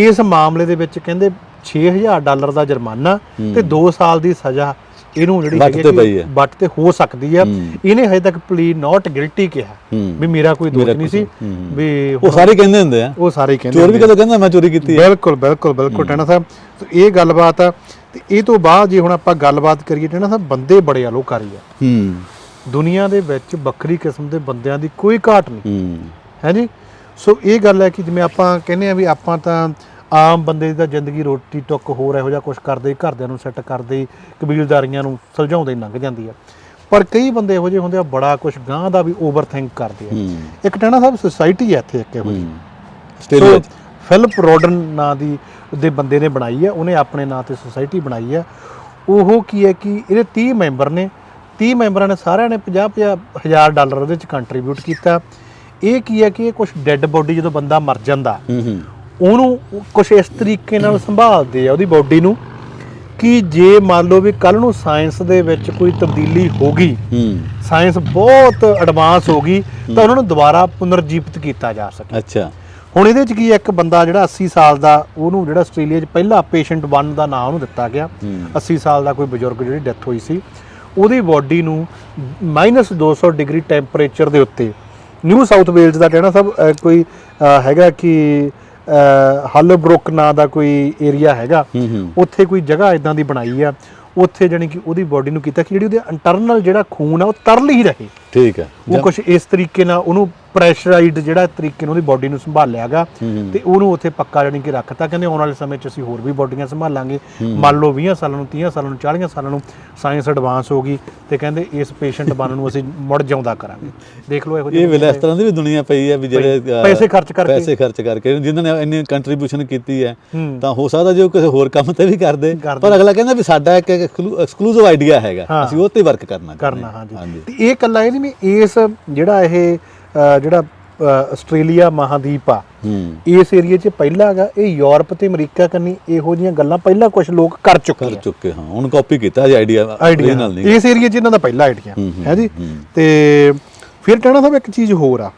Speaker 1: ਇਸ ਮਾਮਲੇ ਦੇ ਵਿੱਚ ਕਹਿੰਦੇ 6000 ਡਾਲਰ ਦਾ ਜੁਰਮਾਨਾ ਤੇ 2 ਸਾਲ ਦੀ ਸਜ਼ਾ ਇਹਨੂੰ ਜਿਹੜੀ
Speaker 2: ਵੱਟ ਤੇ ਪਈ ਹੈ।
Speaker 1: ਵੱਟ ਤੇ ਹੋ ਸਕਦੀ ਹੈ। ਇਹਨੇ ਹਜੇ ਤੱਕ ਪਲੀ ਨਾਟ ਗਿਲਟੀ ਕਿਹਾ। ਵੀ ਮੇਰਾ ਕੋਈ ਦੋਸ਼ ਨਹੀਂ ਸੀ। ਵੀ
Speaker 2: ਉਹ ਸਾਰੇ ਕਹਿੰਦੇ ਹੁੰਦੇ ਆ।
Speaker 1: ਉਹ ਸਾਰੇ ਕਹਿੰਦੇ
Speaker 2: ਚੋਰ ਵੀ ਕਦੋਂ ਕਹਿੰਦਾ ਮੈਂ ਚੋਰੀ ਕੀਤੀ ਹੈ?
Speaker 1: ਬਿਲਕੁਲ ਬਿਲਕੁਲ ਬਿਲਕੁਲ ਟੈਣਾ ਸਾਹਿਬ। ਤੇ ਇਹ ਗੱਲਬਾਤ ਆ। ਤੇ ਇਹ ਤੋਂ ਬਾਅਦ ਜੇ ਹੁਣ ਆਪਾਂ ਗੱਲਬਾਤ ਕਰੀਏ ਟੈਣਾ ਸਾਹਿਬ ਬੰਦੇ ਬੜੇ ਅਲੋਕਾਰੀ ਆ।
Speaker 2: ਹੂੰ।
Speaker 1: ਦੁਨੀਆ ਦੇ ਵਿੱਚ ਵੱਖਰੀ ਕਿਸਮ ਦੇ ਬੰਦਿਆਂ ਦੀ ਕੋਈ ਘਾਟ ਨਹੀਂ।
Speaker 2: ਹੂੰ।
Speaker 1: ਹੈ ਜੀ? ਸੋ ਇਹ ਗੱਲ ਹੈ ਕਿ ਜਿਵੇਂ ਆਪਾਂ ਕਹਿੰਦੇ ਆ ਵੀ ਆਪਾਂ ਤਾਂ ਆਮ ਬੰਦੇ ਦੀ ਤਾਂ ਜ਼ਿੰਦਗੀ ਰੋਟੀ ਟੁੱਕ ਹੋਰ ਇਹੋ ਜਿਹਾ ਕੁਝ ਕਰਦੇ ਘਰਦਿਆਂ ਨੂੰ ਸੈੱਟ ਕਰਦੇ ਕਬੀਲਦਾਰੀਆਂ ਨੂੰ ਸੁਲਝਾਉਂਦੇ ਲੰਘ ਜਾਂਦੀ ਆ। ਪਰ ਕਈ ਬੰਦੇ ਇਹੋ ਜਿਹੇ ਹੁੰਦੇ ਆ ਬੜਾ ਕੁਝ ਗਾਂ ਦਾ ਵੀ ਓਵਰ ਥਿੰਕ ਕਰਦੇ ਆ। ਇੱਕ ਟੈਣਾ ਸਾਹਿਬ ਸੁਸਾਇਟੀ ਹੈ ਇੱਥੇ ਇੱਕ ਇਹੋ
Speaker 2: ਹੂੰ। ਆਸਟ੍ਰੇਲੀਆ।
Speaker 1: ਫਿਲਿਪ ਰੋਡਨ ਨਾਂ ਦੀ ਦੇ ਬੰਦੇ ਨੇ ਬਣਾਈ ਹੈ ਉਹਨੇ ਆਪਣੇ ਨਾਂ ਤੇ ਸੁਸਾਇਟੀ ਬਣਾਈ ਹੈ ਉਹ ਕੀ ਹੈ ਕਿ ਇਹਦੇ 30 ਮੈਂਬਰ ਨੇ 30 ਮੈਂਬਰਾਂ ਨੇ ਸਾਰਿਆਂ ਨੇ 50 ਹਜ਼ਾਰ ਡਾਲਰ ਉਹਦੇ ਚ ਕੰਟਰੀਬਿਊਟ ਕੀਤਾ। ਇਹ ਕੀ ਹੈ ਕਿ ਇਹ ਕੁਝ ਡੈੱਡ ਬੋਡੀ ਜਦੋਂ ਬੰਦਾ ਮਰ ਜਾਂਦਾ ਉਹਨੂੰ ਕੁਝ ਇਸ ਤਰੀਕੇ ਨਾਲ ਸੰਭਾਲਦੇ ਆ ਉਹਦੀ ਬੋਡੀ ਨੂੰ ਕਿ ਜੇ ਮੰਨ ਲਓ ਵੀ ਕੱਲ ਨੂੰ ਸਾਇੰਸ ਦੇ ਵਿੱਚ ਕੋਈ ਤਬਦੀਲੀ ਹੋ ਗਈ
Speaker 2: ਹੂੰ।
Speaker 1: ਸਾਇੰਸ ਬਹੁਤ ਐਡਵਾਂਸ ਹੋ ਗਈ ਤਾਂ ਉਹਨਾਂ ਨੂੰ ਦੁਬਾਰਾ ਪੁਨਰਜੀਵਿਤ ਕੀਤਾ ਜਾ ਸਕੇ।
Speaker 2: ਅੱਛਾ।
Speaker 1: ਹੁਣ ਇਹਦੇ ਚ ਕੀ ਇੱਕ ਬੰਦਾ ਜਿਹੜਾ 80 ਸਾਲ ਦਾ ਉਹਨੂੰ ਜਿਹੜਾ ਆਸਟ੍ਰੇਲੀਆ 'ਚ ਪਹਿਲਾ ਪੇਸ਼ੈਂਟ 1 ਦਾ ਨਾਮ ਉਹਨੂੰ ਦਿੱਤਾ ਗਿਆ।
Speaker 2: ਹੂੰ।
Speaker 1: 80 ਸਾਲ ਦਾ ਕੋਈ ਬਜ਼ੁਰਗ ਜਿਹੜੀ ਡੈਥ ਹੋਈ ਸੀ। ਉਹਦੀ ਬਾਡੀ ਨੂੰ -200 ਡਿਗਰੀ ਟੈਂਪਰੇਚਰ ਦੇ ਉੱਤੇ ਨਿਊ ਸਾਊਥ ਵੇਲਜ਼ ਦਾ ਕਹਿਣਾ ਸਭ ਕੋਈ ਹੈਗਾ ਕਿ ਹਲਬਰੁਕ ਨਾਂ ਦਾ ਕੋਈ ਏਰੀਆ ਹੈਗਾ। ਉੱਥੇ ਕੋਈ ਜਗ੍ਹਾ ਇਦਾਂ ਦੀ ਬਣਾਈ ਆ। ਉੱਥੇ ਜਾਣੀ ਕਿ ਉਹਦੀ ਬਾਡੀ ਨੂੰ ਕੀਤਾ ਕਿ ਜਿਹੜੀ ਉਹਦੇ ਇੰਟਰਨਲ ਜਿਹੜਾ ਖੂਨ ਆ ਉਹ ਤਰਲ ਹੀ ਰਹੇ।
Speaker 2: ਠੀਕ ਹੈ।
Speaker 1: ਉਹ ਕੁਝ ਇਸ ਤਰੀਕੇ ਨਾਲ ਉਹਨੂੰ ਪ੍ਰੈਸ਼ਰਾਈਜ਼ਡ ਜਿਹੜਾ ਤਰੀਕੇ ਨਾਲ ਉਹਦੀ ਬਾਡੀ ਨੂੰ ਸੰਭਾਲਿਆਗਾ। ਤੇ ਉਹਨੂੰ ਉੱਥੇ ਪੱਕਾ ਜਾਣੀ ਕਿ ਰੱਖਤਾ ਕਹਿੰਦੇ ਆਉਣ ਵਾਲੇ ਸਮੇਂ 'ਚ ਅਸੀਂ ਹੋਰ ਵੀ ਬਾਡੀਆਂ ਸੰਭਾਲਾਂਗੇ ਮੰਨ ਲਓ 20 ਸਾਲਾਂ ਨੂੰ 30 ਸਾਲਾਂ ਨੂੰ 40 ਸਾਲਾਂ ਨੂੰ ਸਾਇੰਸ ਐਡਵਾਂਸ ਹੋ ਗਈ ਤੇ ਕਹਿੰਦੇ ਇਸ ਪੇਸ਼ੈਂਟ ਬਨ ਨੂੰ ਅਸੀਂ ਮੁੜ ਜਿਉਂਦਾ ਕਰਾਂਗੇ ਦੇਖ ਲਓ ਇਹੋ
Speaker 2: ਇਹ ਵੇਲੇ ਇਸ ਤਰ੍ਹਾਂ ਦੀ ਵੀ ਦੁਨੀਆ ਪਈ ਹੈ ਵੀ ਜਿਹੜੇ
Speaker 1: ਪੈਸੇ ਖਰਚ ਕਰਕੇ।
Speaker 2: ਪੈਸੇ ਖਰਚ ਕਰਕੇ ਜਿਨ੍ਹਾਂ ਨੇ ਇੰਨੀ ਕੰਟਰੀਬਿਊਸ਼ਨ ਕੀਤੀ ਹੈ। ਤਾਂ ਹੋ ਸਕਦਾ ਜੇ ਉਹ ਕਿਸੇ ਹੋਰ ਕੰਮ ਤੇ ਵੀ ਕਰਦੇ। ਪਰ ਅਗਲਾ ਕਹਿੰਦਾ ਵੀ ਸਾਡਾ ਇੱਕ ਐਕਸਕਲੂਸਿਵ ਆਈਡੀਆ ਹੈਗਾ। ਅਸੀਂ ਉਹ ਤੇ ਵਰਕ ਕਰਨਾ
Speaker 1: ਕਰਨਾ। ਹਾਂਜੀ ਤੇ ਇਹ ਕੱਲਾ ਇਹ ਨਹੀਂ ਵੀ ਇਸ ਜਿਹੜਾ ਇਹ ਜਿਹੜਾ ਆਸਟ੍ਰੇਲੀਆ ਮਹਾਦੀਪ ਆ ਇਸ ਏਰੀਆ 'ਚ ਪਹਿਲਾ ਹੈਗਾ ਇਹ ਯੂਰਪ ਤੇ ਅਮਰੀਕਾ ਕੰਨੀ ਇਹੋ ਜੀਆਂ ਗੱਲਾਂ ਪਹਿਲਾਂ ਕੁਝ ਲੋਕ ਕਰ ਚੁੱਕੇ
Speaker 2: ਕਰ ਚੁੱਕੇ ਹਾਂ ਹੁਣ ਕਾਪੀ ਕੀਤਾ ਜੀ ਆਈਡੀਆ
Speaker 1: ਆਈਡੀਆ
Speaker 2: original ਨਹੀਂ।
Speaker 1: ਇਸ ਏਰੀਆ 'ਚ ਇਹਨਾਂ ਦਾ ਪਹਿਲਾ ਆਈਡੀਆ
Speaker 2: ਹੂੰ,
Speaker 1: ਜੀ। ਤੇ ਫਿਰ ਕਹਿਣਾ ਸਾਹਿਬ ਇੱਕ ਚੀਜ਼ ਹੋਰ ਆ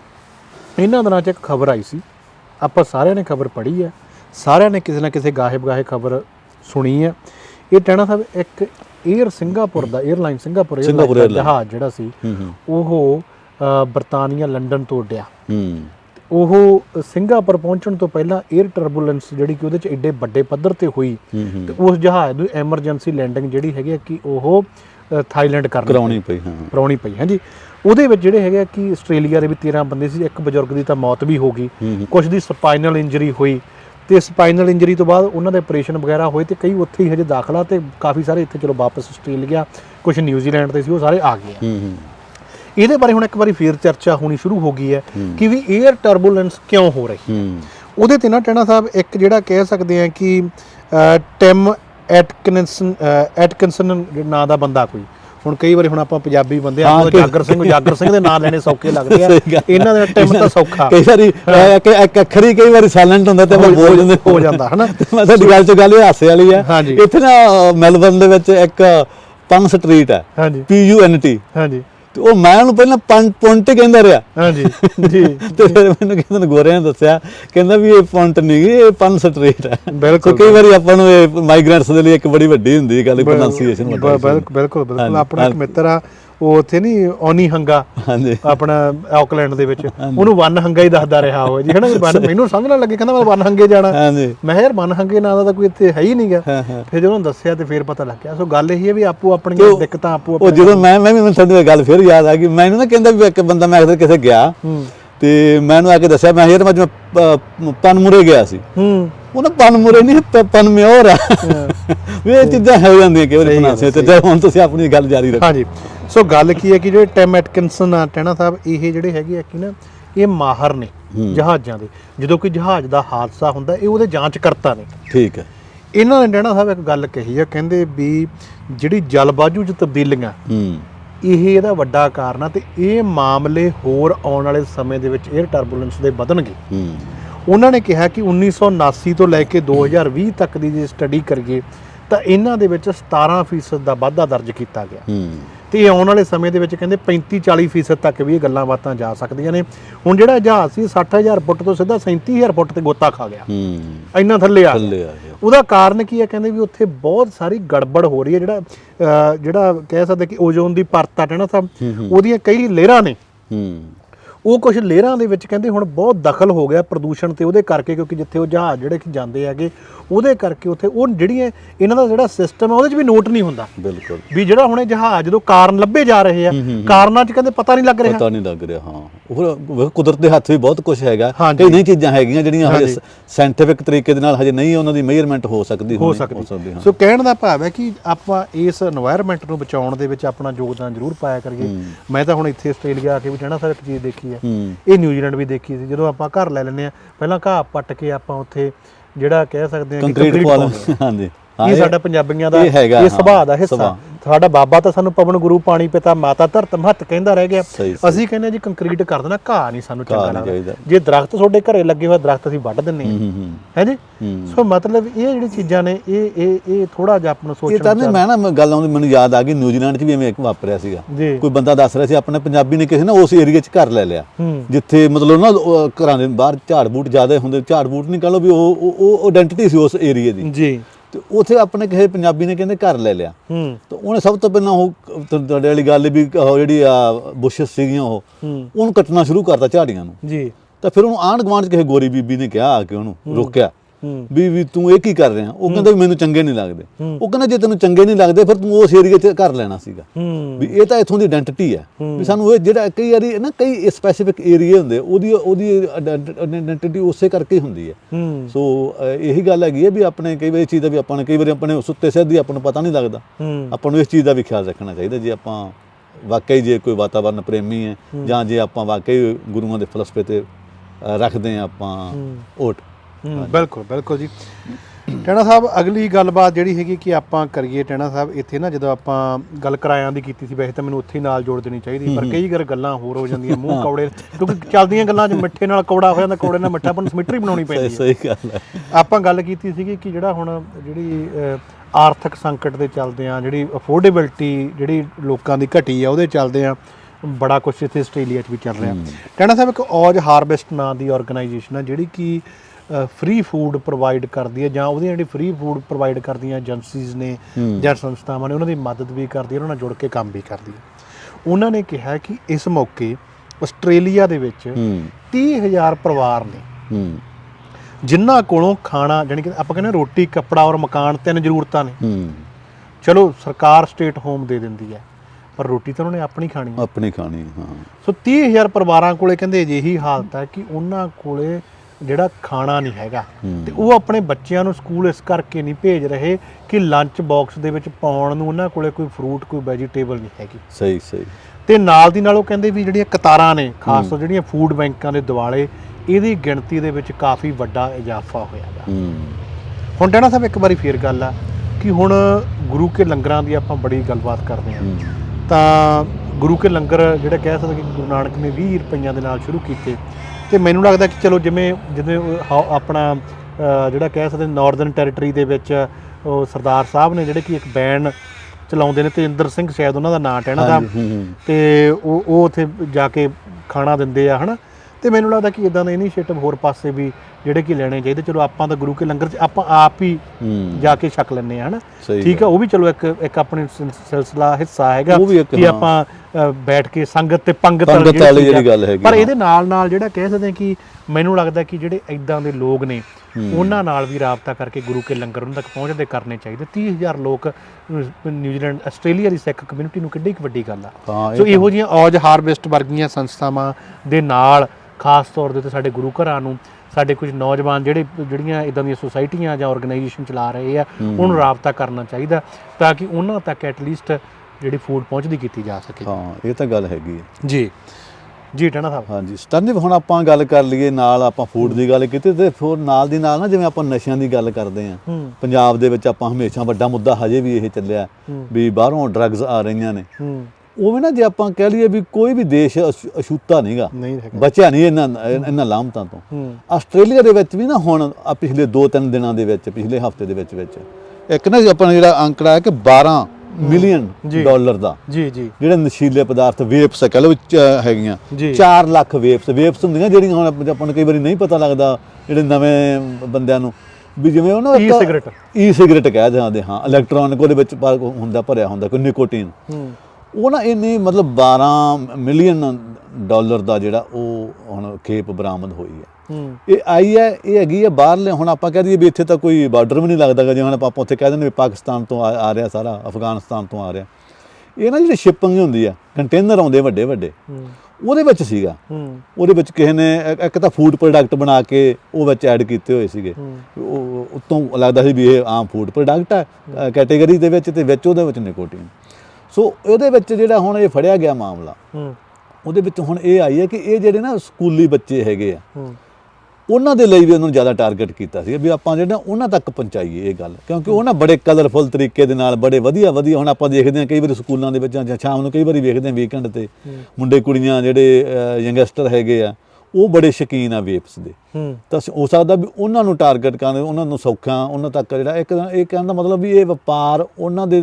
Speaker 1: ਇਹਨਾਂ ਦਿਨਾਂ 'ਚ ਇੱਕ ਖਬਰ ਆਈ ਸੀ ਆਪਾਂ ਸਾਰਿਆਂ ਨੇ ਖਬਰ ਪੜ੍ਹੀ ਆ ਸਾਰਿਆਂ ਨੇ ਕਿਸੇ ਨਾ ਕਿਸੇ ਗਾਹੇ ਬਗਾਹੇ ਖਬਰ ਸੁਣੀ ਆ। ਇਹ ਕਹਿਣਾ ਸਾਹਿਬ ਇੱਕ 에ਅਰ ਸਿੰਗਾਪੁਰ ਦਾ 에ਅਰਲਾਈਨ ਸਿੰਗਾਪੁਰ ਦਾ
Speaker 2: airline।
Speaker 1: ਜਹਾਜ਼ ਜਿਹੜਾ ਸੀ ਉਹ ਬਰਤਾਨੀਆ ਲੰਡਨ ਤੋਂ ਉੱਡਿਆ।
Speaker 2: ਹੂੰ।
Speaker 1: ਉਹ ਸਿੰਗਾਪੁਰ ਪਹੁੰਚਣ ਤੋਂ ਪਹਿਲਾਂ 에ਅਰ ਟਰਬੂਲੈਂਸ ਜਿਹੜੀ ਕਿ ਉਹਦੇ ਚ ਐਡੇ ਵੱਡੇ ਪੱਧਰ ਤੇ ਹੋਈ ਤੇ ਉਸ ਜਹਾਜ਼ ਨੂੰ ਐਮਰਜੈਂਸੀ ਲੈਂਡਿੰਗ ਜਿਹੜੀ ਹੈਗੀ ਕਿ ਉਹ ਥਾਈਲੈਂਡ
Speaker 2: ਕਰਾਉਣੀ ਪਈ ਹਾਂ।
Speaker 1: ਕਰਾਉਣੀ ਪਈ ਹਾਂਜੀ। ਉਹਦੇ ਵਿੱਚ ਜਿਹੜੇ ਹੈਗੇ ਕਿ ਆਸਟ੍ਰੇਲੀਆ ਦੇ ਵੀ 13 ਬੰਦੇ ਸੀ ਇੱਕ ਬਜ਼ੁਰਗ ਦੀ ਤਾਂ ਮੌਤ ਵੀ ਹੋ ਗਈ। ਕੁਝ ਦੀ ਸਪਾਈਨਲ ਇੰਜਰੀ ਹੋਈ ਤੇ ਸਪਾਈਨਲ ਇੰਜਰੀ ਤੋਂ ਬਾਅਦ ਉਹਨਾਂ ਦੇ ਆਪਰੇਸ਼ਨ ਵਗੈਰਾ ਹੋਏ ਤੇ ਕਈ ਉੱਥੇ ਹੀ ਹਜੇ ਦਾਖਲਾ ਤੇ ਕਾਫੀ ਸਾਰੇ ਇੱਥੇ ਚਲੋ ਵਾਪਸ ਆਸਟ੍ਰੇਲੀਆ ਕੁਝ ਨਿਊਜ਼ੀਲੈਂਡ ਦੇ ਸੀ ਉਹ ਸਾਰੇ ਆ ਗਏ ਆ।
Speaker 2: ਹੂੰ ਹੂੰ।
Speaker 1: ਇਹਦੇ ਬਾਰੇ ਹੁਣ ਇੱਕ ਵਾਰੀ ਫੇਰ ਚਰਚਾ ਹੋਣੀ ਸ਼ੁਰੂ ਹੋ ਗਈ ਹੈ ਕਿ ਵੀ 에ਅਰ ਟਰਬੂਲੈਂਸ ਕਿਉਂ ਹੋ ਰਹੀ
Speaker 2: ਹੂੰ?
Speaker 1: ਉਹਦੇ ਤੇ ਨਾ ਟੈਣਾ ਸਾਹਿਬ ਇੱਕ ਜਿਹੜਾ ਕਹਿ ਸਕਦੇ ਆ ਕਿ ਟਿਮ ਐਟਕਿਨਸਨ ਐਟਕਿਨਸਨ ਨਾਂ ਦਾ ਬੰਦਾ ਕੋਈ। ਹੁਣ ਕਈ ਵਾਰੀ ਹੁਣ ਆਪਾਂ ਪੰਜਾਬੀ ਬੰਦੇ
Speaker 2: ਕਿ-
Speaker 1: ਜਾਗਰ ਸਿੰਘ ਜਾਗਰ ਸਿੰਘ ਦੇ ਨਾਂ ਲੈਣੇ ਸੌਖੇ ਲੱਗਦੇ ਆ। *laughs* ਇਹਨਾਂ ਦਾ ਟਿਮ ਤਾਂ ਸੌਖਾ।
Speaker 2: ਕਈ ਵਾਰੀ ਇੱਕ ਅੱਖਰ ਹੀ ਕਈ ਵਾਰੀ ਸਾਇਲੈਂਟ ਹੁੰਦਾ ਤੇ
Speaker 1: ਹੋ-
Speaker 2: ਬੋਲ ਜਾਂਦੇ।
Speaker 1: ਹੋ ਜਾਂਦਾ, ਹਨਾ?
Speaker 2: ਮੈਂ ਤੁਹਾਡੀ ਗੱਲ ਚ ਗੱਲ ਹਾਸੇ ਵਾਲੀ
Speaker 1: ਹਾਂਜੀ।
Speaker 2: ਇੱਥੇ ਨਾ ਮੈਲਬਰਨ ਦੇ ਵਿੱਚ ਇੱਕ ਪਨ ਸਟਰੀਟ ਹੈ। ਪੀ ਯੂ ਐਨ ਟੀ
Speaker 1: ਹਾਂਜੀ।
Speaker 2: ਤੇ ਉਹ ਮੈਂ ਉਹਨੂੰ ਪਹਿਲਾਂ ਪੁੰਟ ਕਹਿੰਦਾ ਰਿਹਾ।
Speaker 1: ਹਾਂਜੀ ਜੀ। *laughs*
Speaker 2: ਤੇ ਫਿਰ ਮੈਨੂੰ ਕਿਸੇ ਨੇ ਗੋਰਿਆਂ ਨੇ ਦੱਸਿਆ ਕਹਿੰਦਾ ਵੀ ਇਹ ਪੁੰਟ ਨਹੀਂ ਗੀ ਇਹ ਪਨ ਸਟਰੀਟ ਹੈ
Speaker 1: ਬਿਲਕੁਲ।
Speaker 2: ਕਈ ਵਾਰੀ ਆਪਾਂ ਨੂੰ ਇਹ ਮਾਈਗ੍ਰੈਂਟਸ ਦੇ ਲਈ ਇੱਕ ਬੜੀ ਵੱਡੀ ਹੁੰਦੀ ਹੈ ਗੱਲ ਪ੍ਰੋਨਾਂਸੀਏਸ਼ਨ
Speaker 1: ਬਿਲਕੁਲ ਬਿਲਕੁਲ ਆਪਣਾ ਇੱਕ ਮਿੱਤਰ ਆ ਉਹ ਉੱਥੇ ਨਹੀਂ ਔਨੀ ਹੰਗਾ
Speaker 2: ਹਾਂਜੀ।
Speaker 1: ਆਪਣਾ ਆਕਲੈਂਡ ਦੇ ਵਿੱਚ। ਉਹਨੂੰ ਵਨ ਹੰਗਾ ਹੀ ਦੱਸਦਾ ਰਿਹਾ ਹੋਵੇ ਜੀ ਹਨਾ ਵਨ ਮੈਨੂੰ ਸਮਝ ਨਾ ਲੱਗੇ ਕਹਿੰਦਾ ਮੈਂ ਵਨ ਹੰਗੇ ਜਾਣਾ। ਮੈਂ ਯਾਰ ਵਨ ਹੰਗੇ ਨਾਂ ਦਾ ਤਾਂ ਕੋਈ ਇੱਥੇ ਹੈ ਹੀ ਨਹੀਂਗਾ। ਫਿਰ ਜਦੋਂ ਦੱਸਿਆ ਤੇ ਫਿਰ ਪਤਾ ਲੱਗਿਆ। ਸੋ ਗੱਲ ਇਹੀ ਹੈ ਵੀ ਆਪੋ ਆਪਣੀਆਂ
Speaker 2: ਉਹ-
Speaker 1: ਦਿੱਕਤਾਂ ਆਪੋ
Speaker 2: ਉਹ ਜਦੋਂ ਮੈਂ ਮੈਂ ਵੀ ਮੈਨੂੰ ਤੁਹਾਡੀ ਗੱਲ ਫਿਰ ਯਾਦ ਆ ਗਈ। ਮੈਨੂੰ ਨਾ ਕਹਿੰਦਾ ਵੀ ਇੱਕ ਬੰਦਾ ਮੈਂ ਅਕਸਰ ਕਿਸੇ ਗਿਆ। ਤੇ ਮੈਂ ਉਹਨੂੰ ਆ ਕੇ ਦੱਸਿਆ ਮੈਂ ਯਾਰ ਮੈਂ ਪਨਮੁਰੇ ਗਿਆ ਸੀ।
Speaker 1: ਹੂੰ।
Speaker 2: ਉਹ ਨਾ ਪਨਮੁਰੇ ਨਹੀਂ ਪਨਮਿਓਰ ਆ। ਵੀ ਇਹ ਚੀਜ਼ਾਂ ਹੋ ਜਾਂਦੀਆਂ ਕਿ ਵਾਰੀ ਬਣਾਸੇ ਤੇ ਹੁਣ ਤੁਸੀਂ ਆਪਣੀ ਗੱਲ ਜਾਰੀ ਰੱਖੋ।
Speaker 1: ਹਾਂਜੀ। ਸੋ ਗੱਲ ਕੀ ਹੈ ਕਿ ਜਿਹੜੇ ਟੈਮ ਐਟਕਿਨਸਨ ਆ ਟੈਣਾ ਸਾਹਿਬ ਇਹ ਜਿਹੜੇ ਹੈਗੇ ਆ ਕਿ ਨਾ ਇਹ ਮਾਹਰ ਨੇ ਜਹਾਜ਼ਾਂ ਦੇ। ਜਦੋਂ ਕੋਈ ਜਹਾਜ਼ ਦਾ ਹਾਦਸਾ ਹੁੰਦਾ ਇਹ ਉਹਦੇ ਜਾਂਚ ਕਰਤਾ ਨੇ।
Speaker 2: ਠੀਕ ਹੈ।
Speaker 1: ਇਹਨਾਂ ਨੇ ਟੈਣਾ ਸਾਹਿਬ ਇੱਕ ਗੱਲ ਕਹੀ ਆ ਕਹਿੰਦੇ ਵੀ ਜਿਹੜੀ ਜਲਵਾਯੂ 'ਚ ਤਬਦੀਲੀਆਂ
Speaker 2: ਹੂੰ।
Speaker 1: ਇਹ ਇਹਦਾ ਵੱਡਾ ਕਾਰਨ ਆ ਤੇ ਇਹ ਮਾਮਲੇ ਹੋਰ ਆਉਣ ਵਾਲੇ ਸਮੇਂ ਦੇ ਵਿੱਚ 에ਅਰ ਟਰਬੂਲੈਂਸ ਦੇ ਵਧਣਗੇ।
Speaker 2: ਹੂੰ।
Speaker 1: ਉਹਨਾਂ ਨੇ ਕਿਹਾ ਕਿ 1979 ਤੋਂ ਲੈ ਕੇ 2020 ਤੱਕ ਦੀ ਜੇ ਸਟੱਡੀ ਕਰੀਏ ਤਾਂ ਇਹਨਾਂ ਦੇ ਵਿੱਚ 17% ਦਾ ਵਾਧਾ ਦਰਜ ਕੀਤਾ ਗਿਆ।
Speaker 2: ਹੂੰ।
Speaker 1: ਤੇ ਇਹ ਆਉਣ ਵਾਲੇ ਸਮੇਂ ਦੇ ਵਿੱਚ ਕਹਿੰਦੇ 35-40% ਤੱਕ ਵੀ ਇਹ ਗੱਲਾਂ ਬਾਤਾਂ ਜਾ ਸਕਦੀਆਂ ਨੇ। ਹੁਣ ਜਿਹੜਾ ਜਹਾਜ਼ ਸੀ 60000 ਫੁੱਟ ਤੋਂ ਸਿੱਧਾ 37000 ਫੁੱਟ ਤੇ ਗੋਤਾ ਖਾ ਗਿਆ।
Speaker 2: ਹੂੰ।
Speaker 1: ਇੰਨਾ ਥੱਲੇ ਆ ਗਿਆ।
Speaker 2: ਥੱਲੇ ਆ ਗਿਆ।
Speaker 1: ਉਹਦਾ ਕਾਰਨ ਕੀ ਹੈ? ਕਹਿੰਦੇ ਵੀ ਉੱਥੇ ਬਹੁਤ ਸਾਰੀ ਗੜਬੜ ਹੋ ਰਹੀ ਹੈ। ਜਿਹੜਾ ਜਿਹੜਾ ਕਹਿ ਸਕਦੇ ਕਿ ਓਜ਼ੋਨ ਦੀ ਪਰਤ ਆ ਨਾ ਸਾਹਿਬ ਉਹਦੀਆਂ ਕਈ ਲੇਅਰਾਂ ਨੇ।
Speaker 2: ਹੂੰ।
Speaker 1: ਉਹ ਕੁਝ ਲੇਅਰਾਂ ਦੇ ਵਿੱਚ ਕਹਿੰਦੇ ਹੁਣ ਬਹੁਤ ਦਖਲ ਹੋ ਗਿਆ ਪ੍ਰਦੂਸ਼ਣ ਤੇ ਉਹਦੇ ਕਰਕੇ ਕਿਉਂਕਿ ਜਿੱਥੇ ਉਹ ਜਹਾਜ਼ ਜਿਹੜੇ ਜਾਂਦੇ ਹੈਗੇ ਉਹਦੇ ਕਰਕੇ ਉੱਥੇ ਉਹ ਜਿਹੜੀਆਂ ਇਹਨਾਂ ਦਾ ਜਿਹੜਾ ਸਿਸਟਮ ਹੈ ਉਹਦੇ 'ਚ ਵੀ ਨੋਟ ਨਹੀਂ ਹੁੰਦਾ।
Speaker 2: ਬਿਲਕੁਲ।
Speaker 1: ਵੀ ਜਿਹੜਾ ਹੁਣੇ ਜਹਾਜ਼ ਜਦੋਂ ਕਾਰਨ ਲੱਭੇ ਜਾ ਰਹੇ ਆ ਕਾਰਨਾਂ 'ਚ ਕਹਿੰਦੇ ਪਤਾ ਨਹੀਂ ਲੱਗ ਰਿਹਾ।
Speaker 2: ਪਤਾ ਨਹੀਂ ਲੱਗ ਰਿਹਾ ਹਾਂ। ਉਹ ਕੁਦਰਤ ਦੇ ਹੱਥ ਵੀ ਬਹੁਤ ਕੁਝ ਹੈਗਾ। ਕਈ ਨਹੀਂ ਚੀਜ਼ਾਂ ਹੈਗੀਆਂ ਜਿਹੜੀਆਂ ਹਜੇ ਸਾਇੰਟਿਫਿਕ ਤਰੀਕੇ ਦੇ ਨਾਲ ਹਜੇ ਨਹੀਂ ਉਹਨਾਂ ਦੀ ਮੇਜ਼ਰਮੈਂਟ ਹੋ ਸਕਦੀ
Speaker 1: ਹੋ ਸਕਦੀ। ਸੋ ਕਹਿਣ ਦਾ ਭਾਵ ਹੈ ਕਿ ਆਪਾਂ ਇਸ এনवायरमेंट ਨੂੰ ਬਚਾਉਣ ਦੇ ਵਿੱਚ ਆਪਣਾ ਯੋਗਦਾਨ ਜ਼ਰੂਰ ਪਾਇਆ ਕਰੀਏ। ਮੈਂ ਤਾਂ ਹੁਣ ਇੱਥੇ ਆਸਟ੍ਰੇਲੀਆ ਆ ਕੇ ਵੀ ਕਹਿਣਾ ਸਰ ਚੀਜ਼ ਦੇਖੀ। ਹੈ
Speaker 2: ਹੂੰ।
Speaker 1: ਇਹ ਨਿਊਜ਼ੀਲੈਂਡ ਵੀ ਦੇਖੀ ਸੀ ਜਦੋਂ ਆਪਾਂ ਘਰ ਲੈ ਲੈਂਦੇ ਆ ਪਹਿਲਾਂ ਘਾਹ ਪੱਟ ਕੇ ਆਪਾਂ ਉੱਥੇ ਜਿਹੜਾ ਕਹਿ ਸਕਦੇ ਆ ਕਿ
Speaker 2: ਕੰਕਰੀਟ ਪਾ। ਲੈਂਦੇ ਹਾਂਜੀ
Speaker 1: ਇਹ- ਸਾਡਾ ਪੰਜਾਬੀਆਂ ਦਾ
Speaker 2: ਇਹ
Speaker 1: ਸੁਭਾਅ ਦਾ ਹਿੱਸਾ। ਸਾਡਾ ਬਾਬਾ ਤਾਂ ਸਾਨੂੰ ਪਵਨ ਗੁਰੂ ਪਾਣੀ ਪਿਤਾ ਮਾਤਾ ਧਰਤ ਮਹੱਤ ਕਹਿੰਦਾ ਰਹਿ ਗਿਆ। ਅਸੀਂ ਕਹਿੰਦੇ ਜੀ ਕੰਕਰੀਟ ਕਰ ਦੇਣਾ ਘਾਹ ਨਹੀਂ ਸਾਨੂੰ ਚੰਗਾ ਲੱਗਦਾ। ਜੇ ਦਰਖਤ ਤੁਹਾਡੇ ਘਰੇ ਲੱਗੇ ਹੋਏ ਦਰਖਤ ਅਸੀਂ ਵੱਢ ਦਿੰਨੇ
Speaker 2: ਹੂੰ।
Speaker 1: ਹਾਂ ਜੀ। ਸੋ ਮਤਲਬ ਇਹ ਜਿਹੜੀ ਚੀਜ਼ਾਂ ਨੇ ਇਹ ਇਹ ਇਹ ਥੋੜਾ ਜਿਹਾ ਆਪਾਂ ਨੂੰ
Speaker 2: ਇਹ
Speaker 1: ਸੋਚਣਾ
Speaker 2: ਤਾਂ ਮੈਂ ਨਾ ਗੱਲ ਆਉਂਦੀ ਮੈਨੂੰ ਯਾਦ ਆ ਗਈ ਨਿਊਜ਼ੀਲੈਂਡ 'ਚ ਵੀ ਐਵੇਂ ਇੱਕ ਵਾਪਰਿਆ ਸੀਗਾ। ਕੋਈ ਬੰਦਾ ਦੱਸ ਰਿਹਾ ਸੀ ਆਪਣੇ ਪੰਜਾਬੀ ਨੇ ਕਿਸੇ ਨਾ ਉਸ ਏਰੀਆ 'ਚ ਘਰ ਲੈ ਲਿਆ। ਜਿੱਥੇ ਮਤਲਬ ਨਾ ਘਰਾਂ ਦੇ ਬਾਹਰ ਝਾੜ ਬੂਟ ਜ਼ਿਆਦਾ ਹੁੰਦੇ ਝਾੜ ਬੂਟ ਨਹੀਂ ਕਹ ਲਓ ਵੀ ਉਹ- ਉਹ ਆਇਡੈਂਟੀਟੀ ਸੀ ਉਸ ਏਰੀਆ ਦੀ।
Speaker 1: ਜੀ।
Speaker 2: ਤੇ ਉੱਥੇ ਆਪਣੇ ਕਿਸੇ ਪੰਜਾਬੀ ਨੇ ਕਹਿੰਦੇ ਘਰ ਲੈ ਲਿਆ।
Speaker 1: ਹੂੰ।
Speaker 2: ਤਾਂ ਉਹਨੇ ਸਭ ਤੋਂ ਪਹਿਲਾਂ ਉਹ ਤੁਹਾਡੇ ਵਾਲੀ ਗੱਲ ਵੀ ਉਹ ਜਿਹੜੀ ਆ ਬੁਸ਼ਸ ਸੀਗੀਆਂ ਉਹ ਉਹਨੂੰ ਕੱਟਣਾ ਸ਼ੁਰੂ ਕਰਤਾ ਝਾੜੀਆਂ ਨੂੰ।
Speaker 1: ਜੀ।
Speaker 2: ਤਾਂ ਫਿਰ ਉਹਨੂੰ ਆਂਢ ਗੁਆਂਢ 'ਚ ਕਿਸੇ ਗੋਰੀ ਬੀਬੀ ਨੇ ਕਿਹਾ ਆ ਕੇ ਉਹਨੂੰ ਰੋਕਿਆ। ਵੀ ਵੀ ਤੂੰ ਇਹ ਕੀ ਕਰ ਰਿਹਾ? ਉਹ ਕਹਿੰਦਾ ਵੀ ਮੈਨੂੰ ਚੰਗੇ ਨਹੀਂ ਲੱਗਦੇ। ਉਹ ਕਹਿੰਦਾ ਜੇ ਤੈਨੂੰ ਚੰਗੇ ਨਹੀਂ ਲੱਗਦੇ ਫਿਰ ਤੂੰ ਉਸ ਏਰੀਆ 'ਚ ਘਰ ਲੈਣਾ ਸੀਗਾ। ਵੀ ਇਹ ਤਾਂ ਇਥੋਂ ਦੀ ਆਇਡੈਂਟੀਟੀ ਹੈ। ਵੀ ਸਾਨੂੰ ਇਹ ਜਿਹੜਾ ਕਈ ਵਾਰੀ ਨਾ ਕਈ ਸਪੈਸੀਫਿਕ ਏਰੀਆ ਹੁੰਦੇ ਉਹਦੀ ਉਹਦੀ ਆਇਡੈਂਟੀਟੀ ਉਸੇ ਕਰਕੇ ਹੀ। ਹੁੰਦੀ ਹੈ ਸੋ ਇਹੀ ਗੱਲ ਹੈਗੀ ਹੈ ਵੀ ਆਪਣੇ ਕਈ ਵਾਰੀ ਚੀਜ਼ ਦਾ ਵੀ ਆਪਾਂ ਨੇ ਕਈ ਵਾਰੀ ਆਪਣੇ ਸੁੱਤੇ ਸਿੱਧੀ ਆਪਾਂ ਨੂੰ ਪਤਾ ਨਹੀਂ ਲੱਗਦਾ। ਆਪਾਂ ਨੂੰ ਇਸ ਚੀਜ਼ ਦਾ ਵੀ ਖਿਆਲ ਰੱਖਣਾ ਚਾਹੀਦਾ ਜੇ ਆਪਾਂ ਵਾਕਈ ਜੇ ਕੋਈ ਵਾਤਾਵਰਨ ਪ੍ਰੇਮੀ ਹੈ ਜਾਂ ਜੇ ਆਪਾਂ ਵਾਕਈ ਗੁਰੂਆਂ ਦੇ ਫਲਸਫੇ ਤੇ ਰੱਖਦੇ ਆ ਆਪਾਂ ਓਟ।
Speaker 1: ਹੂੰ ਬਿਲਕੁਲ ਬਿਲਕੁਲ ਜੀ। ਟੈਣਾ ਸਾਹਿਬ ਅਗਲੀ ਗੱਲਬਾਤ ਜਿਹੜੀ ਹੈਗੀ ਕਿ ਆਪਾਂ ਕਰੀਏ ਟੈਣਾ ਸਾਹਿਬ ਇੱਥੇ ਨਾ ਜਦੋਂ ਆਪਾਂ ਗੱਲ ਕਿਰਾਇਆਂ ਦੀ ਕੀਤੀ ਸੀ ਵੈਸੇ ਤਾਂ ਮੈਨੂੰ ਉੱਥੇ ਹੀ ਨਾਲ ਜੋੜ ਦੇਣੀ ਚਾਹੀਦੀ ਪਰ ਕਈ ਵਾਰ ਗੱਲਾਂ ਹੋਰ ਹੋ ਜਾਂਦੀਆਂ ਮੂੰਹ ਕੌੜੇ ਕਿਉਂਕਿ ਚੱਲਦੀਆਂ ਗੱਲਾਂ 'ਚ ਮਿੱਠੇ ਨਾਲ ਕੌੜਾ ਹੋ ਜਾਂਦਾ ਕੌੜੇ ਨਾਲ ਮਿੱਠਾ ਨੂੰ ਸਮਿਟਰੀ ਬਣਾਉਣੀ ਪੈਂਦੀ ਹੈ।
Speaker 2: ਸਹੀ ਗੱਲ ਹੈ।
Speaker 1: ਆਪਾਂ ਗੱਲ ਕੀਤੀ ਸੀਗੀ ਕਿ ਜਿਹੜਾ ਹੁਣ ਜਿਹੜੀ ਆਰਥਿਕ ਸੰਕਟ ਦੇ ਚੱਲਦੇ ਆ ਜਿਹੜੀ ਅਫੋਰਡੇਬਿਲਟੀ ਜਿਹੜੀ ਲੋਕਾਂ ਦੀ ਘਟੀ ਆ ਉਹਦੇ ਚੱਲਦੇ ਆ ਬੜਾ ਕੁਝ ਇੱਥੇ ਆਸਟ੍ਰੇਲੀਆ 'ਚ ਵੀ ਚੱਲ ਰਿਹਾ। ਟੈਣਾ ਸਾਹਿਬ ਇੱਕ ਔਜ ਹਾਰਵੈਸਟ ਨਾਂ ਦੀ ਆਰਗੇਨਾਈਜੇਸ਼ਨ ਆ ਜਿਹੜੀ ਕਿ ਫ੍ਰੀ ਫੂਡ ਪ੍ਰੋਵਾਈਡ ਕਰਦੀ ਹੈ ਜਾਂ ਉਹਦੀਆਂ ਜਿਹੜੀ ਫ੍ਰੀ ਫੂਡ ਪ੍ਰੋਵਾਈਡ ਕਰਦੀਆਂ ਏਜੰਸੀਜ਼ ਨੇ ਜਾਂ ਸੰਸਥਾਵਾਂ ਨੇ ਉਹਨਾਂ ਦੀ ਮਦਦ ਵੀ ਕਰਦੀ ਹੈ ਉਹਨਾਂ ਨਾਲ ਜੁੜ ਕੇ ਕੰਮ ਵੀ ਕਰਦੀ ਹੈ। ਉਹਨਾਂ ਨੇ ਕਿਹਾ ਕਿ ਇਸ ਮੌਕੇ ਆਸਟ੍ਰੇਲੀਆ ਦੇ ਵਿੱਚ
Speaker 2: ਹੂੰ।
Speaker 1: 30000 ਪਰਿਵਾਰ ਨੇ। ਜਿਨ੍ਹਾਂ ਕੋਲੋਂ ਖਾਣਾ ਜਾਣੀ ਕਿ ਆਪਾਂ ਕਹਿੰਦੇ ਰੋਟੀ ਕੱਪੜਾ ਔਰ ਮਕਾਨ ਤਿੰਨ ਜ਼ਰੂਰਤਾਂ ਨੇ। ਚਲੋ ਸਰਕਾਰ ਸਟੇਟ ਹੋਮ ਦੇ ਦਿੰਦੀ ਹੈ ਪਰ ਰੋਟੀ ਤਾਂ ਉਹਨਾਂ ਨੇ ਆਪਣੀ ਖਾਣੀ
Speaker 2: ਆਪਣੀ ਖਾਣੀ ਹਾਂ।
Speaker 1: ਸੋ 30000 ਪਰਿਵਾਰਾਂ ਕੋਲੇ ਕਹਿੰਦੇ ਅਜਿਹੀ ਹਾਲਤ ਹੈ ਕਿ ਉਹਨਾਂ ਕੋਲੇ ਜਿਹੜਾ ਖਾਣਾ ਨਹੀਂ ਹੈਗਾ। ਤੇ ਉਹ ਆਪਣੇ ਬੱਚਿਆਂ ਨੂੰ ਸਕੂਲ ਇਸ ਕਰਕੇ ਨਹੀਂ ਭੇਜ ਰਹੇ ਕਿ ਲੰਚ ਬਾਕਸ ਦੇ ਵਿੱਚ ਪਾਉਣ ਨੂੰ ਉਹਨਾਂ ਕੋਲੇ ਕੋਈ ਫਰੂਟ ਕੋਈ ਵੈਜੀਟੇਬਲ ਨਹੀਂ ਹੈਗੀ।
Speaker 2: ਸਹੀ ਸਹੀ।
Speaker 1: ਤੇ ਨਾਲ ਦੀ ਨਾਲ ਉਹ ਕਹਿੰਦੇ ਵੀ ਜਿਹੜੀਆਂ ਕਤਾਰਾਂ ਨੇ ਖਾਸ ਤੌਰ ਜਿਹੜੀਆਂ ਫੂਡ ਬੈਂਕਾਂ ਦੇ ਦਿਵਾਲੇ ਇਹਦੀ ਗਿਣਤੀ ਦੇ ਵਿੱਚ ਕਾਫੀ ਵੱਡਾ ਇਜ਼ਾਫਾ ਹੋਇਆ ਹੈ। ਹੁਣ ਡੈਣਾ ਸਾਹਿਬ ਇੱਕ ਵਾਰੀ ਫੇਰ ਗੱਲ ਆ ਕਿ ਹੁਣ ਗੁਰੂ ਕੇ ਲੰਗਰਾਂ ਦੀ ਆਪਾਂ ਬੜੀ ਗੱਲਬਾਤ ਕਰਦੇ ਹੂੰ। ਤਾਂ ਗੁਰੂ ਕੇ ਲੰਗਰ ਜਿਹੜਾ ਕਹਿ ਸਕਦੇ ਕਿ ਗੁਰੂ ਨਾਨਕ ਨੇ 20 ਰੁਪਈਆਂ ਦੇ ਨਾਲ ਸ਼ੁਰੂ ਕੀਤੇ। ਤੇ ਮੈਨੂੰ ਲੱਗਦਾ ਕਿ ਚਲੋ ਜਿਵੇਂ ਜਿਵੇਂ ਹਾ- ਆਪਣਾ ਅ, ਜਿਹੜਾ ਕਹਿ ਸਕਦੇ ਨਾਰਦਰਨ ਟੈਰੀਟਰੀ ਦੇ ਵਿੱਚ ਉਹ ਸਰਦਾਰ ਸਾਹਿਬ ਨੇ ਜਿਹੜੇ ਕਿ ਇੱਕ ਬੈਨ ਚਲਾਉਂਦੇ ਨੇ ਤੇ ਇੰਦਰ ਸਿੰਘ ਸ਼ਾਇਦ ਉਹਨਾਂ ਦਾ ਨਾਂ ਟਹਿਣਾ ਦਾ
Speaker 2: ਹਾਂਜੀ, ਹੂੰ ਹੂੰ।
Speaker 1: ਤੇ ਉਹ ਉਹ ਉੱਥੇ ਜਾ ਕੇ ਖਾਣਾ ਦਿੰਦੇ ਆ ਹਨਾ? ਤੇ ਮੈਨੂੰ ਲੱਗਦਾ ਕਿ ਇਦਾਂ ਦੇ ਇਨੀਸ਼ੀਏਟਿਵ ਹੋਰ ਪਾਸੇ ਵੀ ਜਿਹੜੇ ਕਿ ਲੈਣੇ ਚਾਹੀਦੇ ਚਲੋ ਆਪਾਂ ਤਾਂ ਗੁਰੂ ਕੇ ਲੰਗਰ 'ਚ ਆਪਾਂ ਆਪ ਹੀ ਜਾ ਕੇ ਛਕ ਲੈਂਦੇ ਆ ਹਨਾ ਠੀਕ ਆ ਉਹ ਵੀ ਚਲੋ ਇੱਕ ਇੱਕ ਆਪਣੀ ਸਿਲ- ਸਿਲਸਿਲਾ ਹਿੱਸਾ ਹੈਗਾ ਕਿ। ਆਪਾਂ ਬੈਠ ਕੇ ਸੰਗਤ ਤੇ ਪੰਗਤ
Speaker 2: ਵਾਲੀ। ਜਿਹੜੀ ਗੱਲ ਹੈਗੀ,
Speaker 1: ਪਰ। ਇਹਦੇ ਨਾਲ ਨਾਲ ਜਿਹੜਾ ਕਹਿ ਸਕਦੇ ਕਿ ਮੈਨੂੰ ਲੱਗਦਾ ਕਿ ਜਿਹੜੇ ਇਦਾਂ ਦੇ ਲੋਕ ਨੇ ਉਹਨਾਂ ਨਾਲ ਵੀ ਰਾਬਤਾ ਕਰਕੇ ਗੁਰੂ ਕੇ ਲੰਗਰ ਉਹਨਾਂ ਤੱਕ ਪਹੁੰਚਦੇ ਕਰਨੇ ਚਾਹੀਦੇ 30000 ਲੋਕ ਨਿਊਜ਼ੀਲੈਂਡ ਆਸਟ੍ਰੇਲੀਆ ਦੀ ਸਿੱਖ ਕਮਿਊਨਿਟੀ ਨੂੰ ਕਿੱਡੀ ਵੱਡੀ ਗੱਲ ਆ ਸੋ ਇਹੋ ਜਿਹੀਆਂ ਔਜ ਹਾਰਵੈਸਟ ਵਰਗੀਆਂ ਸੰਸਥਾਵਾਂ ਦੇ ਨਾਲ ਖਾਸ ਤੌਰ ਦੇ ਉੱਤੇ ਸਾਡੇ ਗੁਰੂ ਘਰਾਂ ਨੂੰ ਸਾਡੇ ਕੁਝ ਨੌਜਵਾਨ ਜਿਹੜੇ ਜਿਹੜੀਆਂ ਇਦਾਂ ਦੀਆਂ ਸੁਸਾਇਟੀਆਂ ਜਾਂ ਆਰਗੇਨਾਈਜੇਸ਼ਨ ਚਲਾ ਰਹੇ ਆ ਉਹਨੂੰ ਰਾਬਤਾ ਕਰਨਾ ਚਾਹੀਦਾ ਤਾਂ ਕਿ ਉਹਨਾਂ ਤੱਕ ਐਟਲੀਸਟ ਜਿਹੜੀ ਫੂਡ ਪਹੁੰਚਦੀ ਕੀਤੀ ਜਾ ਸਕੇ।
Speaker 2: ਹਾਂ ਇਹ ਤਾਂ ਗੱਲ ਹੈਗੀ ਹੈ
Speaker 1: ਜੀ। ਜੀ ਟਣਾ ਸਾਹਿਬ।
Speaker 2: ਹਾਂਜੀ ਸਟਰਨਿਵ ਹੁਣ ਆਪਾਂ ਗੱਲ ਕਰ ਲਈਏ ਨਾਲ ਆਪਾਂ ਫੂਡ ਦੀ ਗੱਲ ਕੀਤੀ ਤੇ ਫਿਰ ਨਾਲ ਦੀ ਨਾਲ ਨਾ ਜਿਵੇਂ ਆਪਾਂ ਨਸ਼ਿਆਂ ਦੀ ਗੱਲ ਕਰਦੇ ਆਂ। ਪੰਜਾਬ ਦੇ ਵਿੱਚ ਆਪਾਂ ਹਮੇਸ਼ਾ ਵੱਡਾ ਮੁੱਦਾ ਹਜੇ ਵੀ ਇਹ ਚੱਲਿਆ। ਵੀ ਬਾਹਰੋਂ ਡਰੱਗਸ ਆ ਰਹੀਆਂ ਨੇ। ਉਵੇਂ ਨਾ ਜੇ ਆਪਾਂ ਕਹਿ ਲਈਏ ਵੀ ਕੋਈ ਵੀ ਦੇਸ਼ ਅਛੂਤਾ ਨਹੀਂਗਾ
Speaker 1: ਨਹੀਂ ਹੈਗਾ।
Speaker 2: ਬਚਿਆ ਨਹੀਂ ਇਹਨਾਂ ਇਹਨਾਂ ਲਾਮਤਾਂ ਤੋਂ। ਆਸਟ੍ਰੇਲੀਆ ਦੇ ਵਿੱਚ ਵੀ ਨਾ ਹੁਣ ਆ ਪਿਛਲੇ 2-3 ਦਿਨਾਂ ਦੇ ਵਿੱਚ ਪਿਛਲੇ ਹਫ਼ਤੇ ਦੇ ਵਿੱਚ ਵਿੱਚ। ਇੱਕ ਨਾ ਆਪਣਾ ਜਿਹੜਾ ਅੰਕੜਾ ਹੈ ਕਿ 12 ਮਿਲੀਅਨ। ਡਾਲਰ ਦਾ।
Speaker 1: ਜੀ ਜੀ।
Speaker 2: ਜਿਹੜੇ ਨਸ਼ੀਲੇ ਪਦਾਰਥ ਵੇਪਸ ਕਹ ਵਿੱਚ ਹੈਗੀਆਂ।
Speaker 1: ਜੀ।
Speaker 2: 4 ਲੱਖ ਵੇਪਸ ਵੇਪਸ ਹੁੰਦੀਆਂ ਜਿਹੜੀਆਂ ਹੁਣ ਆਪਾਂ ਨੂੰ ਕਈ ਵਾਰੀ ਨਹੀਂ ਪਤਾ ਲੱਗਦਾ ਜਿਹੜੇ ਨਵੇਂ ਬੰਦਿਆਂ ਨੂੰ। ਵੀ ਜਿਵੇਂ ਉਹਨਾਂ
Speaker 1: E-cigarette।
Speaker 2: ਈ ਸਿਗਰਟ ਕਹਿ ਦਿੰਦੇ ਹਾਂ ਇਲੈਕਟ੍ਰੋਨਿਕ ਉਹਦੇ ਵਿੱਚ ਹੁੰਦਾ ਭਰਿਆ ਹੁੰਦਾ ਕੋਈ ਨਿਕੋਟੀਨ
Speaker 1: ਹੂੰ।
Speaker 2: ਉਹ ਨਾ ਇੰਨੀ ਮਤਲਬ 12 ਮਿਲੀਅਨ ਡਾਲਰ ਦਾ ਜਿਹੜਾ ਉਹ ਹੁਣ ਖੇਪ ਬਰਾਮਦ ਹੋਈ ਹੈ। ਇਹ ਆਈ ਹੈ ਇਹ ਹੈਗੀ ਹੈ ਬਾਹਰਲੇ ਹੁਣ ਆਪਾਂ ਕਹਿ ਦਈਏ ਵੀ ਇੱਥੇ ਤਾਂ ਕੋਈ ਬਾਰਡਰ ਵੀ ਨਹੀਂ ਲੱਗਦਾ ਜਿਵੇਂ ਹੁਣ ਆਪਾਂ ਉੱਥੇ ਕਹਿ ਦਿੰਦੇ ਵੀ ਪਾਕਿਸਤਾਨ ਤੋਂ ਆ ਆ ਰਿਹਾ ਸਾਰਾ ਅਫਗਾਨਿਸਤਾਨ ਤੋਂ ਆ ਰਿਹਾ। ਇਹ ਨਾ ਜਿਹੜੀ ਸ਼ਿਪਿੰਗ ਹੁੰਦੀ ਆ ਕੰਟੇਨਰ ਆਉਂਦੇ ਵੱਡੇ ਵੱਡੇ ਉਹਦੇ ਵਿੱਚ ਸੀਗਾ। ਉਹਦੇ ਵਿੱਚ ਕਿਸੇ ਨੇ ਇੱਕ- ਤਾਂ ਫੂਡ ਪ੍ਰੋਡਕਟ ਬਣਾ ਕੇ ਉਹ ਵਿੱਚ ਐਡ ਕੀਤੇ ਹੋਏ ਸੀਗੇ। ਉਹ ਉਤੋਂ ਲੱਗਦਾ ਸੀ ਵੀ ਇਹ ਆਮ ਫੂਡ ਪ੍ਰੋਡਕਟ ਹੈ ਕੈਟਾਗਰੀ ਦੇ ਵਿੱਚ ਤੇ ਵਿੱਚ ਉਹਦੇ ਵਿੱਚ ਨਿਕੋਟੀਨ ਸੋ ਉਹਦੇ ਵਿੱਚ ਜਿਹੜਾ ਹੁਣ ਇਹ ਫੜਿਆ ਗਿਆ ਮਾਮਲਾ
Speaker 1: ਹੂੰ।
Speaker 2: ਉਹਦੇ ਵਿੱਚ ਹੁਣ ਇਹ ਆਈ ਹੈ ਕਿ ਇਹ ਜਿਹੜੇ ਨਾ ਸਕੂਲੀ ਬੱਚੇ ਹੈਗੇ ਆ
Speaker 1: ਹੂੰ।
Speaker 2: ਉਹਨਾਂ ਦੇ ਲਈ ਵੀ ਉਹਨੂੰ ਜ਼ਿਆਦਾ ਟਾਰਗੇਟ ਕੀਤਾ ਸੀ। ਵੀ ਆਪਾਂ ਜਿਹੜਾ ਉਹਨਾਂ ਤੱਕ ਪਹੁੰਚਾਈਏ ਇਹ ਗੱਲ ਕਿਉਂਕਿ ਉਹ ਨਾ ਬੜੇ ਕਲਰਫੁਲ ਤਰੀਕੇ ਦੇ ਨਾਲ ਬੜੇ ਵਧੀਆ ਵਧੀਆ ਹੁਣ ਆਪਾਂ ਦੇਖਦੇ ਹਾਂ ਕਈ ਵਾਰੀ ਸਕੂਲਾਂ ਦੇ ਵਿੱਚ ਜਾਂ ਸ਼ਾਮ ਨੂੰ ਕਈ ਵਾਰੀ ਵੇਖਦੇ ਹਾਂ ਵੀਕਐਂਡ ਤੇ ਮੁੰਡੇ ਕੁੜੀਆਂ ਜਿਹੜੇ ਯੰਗਸਟਰ ਹੈਗੇ ਆ ਉਹ ਬੜੇ ਸ਼ੌਕੀਨ ਆ ਵੇਪਸ ਦੇ। ਤਾਂ ਹੋ ਸਕਦਾ ਵੀ ਉਹਨਾਂ ਨੂੰ ਟਾਰਗੇਟ ਕਰਨ ਉਹਨਾਂ ਨੂੰ ਸੌਖਾ ਉਹਨਾਂ ਤੱਕ ਜਿਹੜਾ ਇੱਕ ਇਹ ਕਹਿਣ ਦਾ ਮਤਲਬ ਵੀ ਇਹ ਵਪਾਰ ਉਹਨਾਂ ਦੇ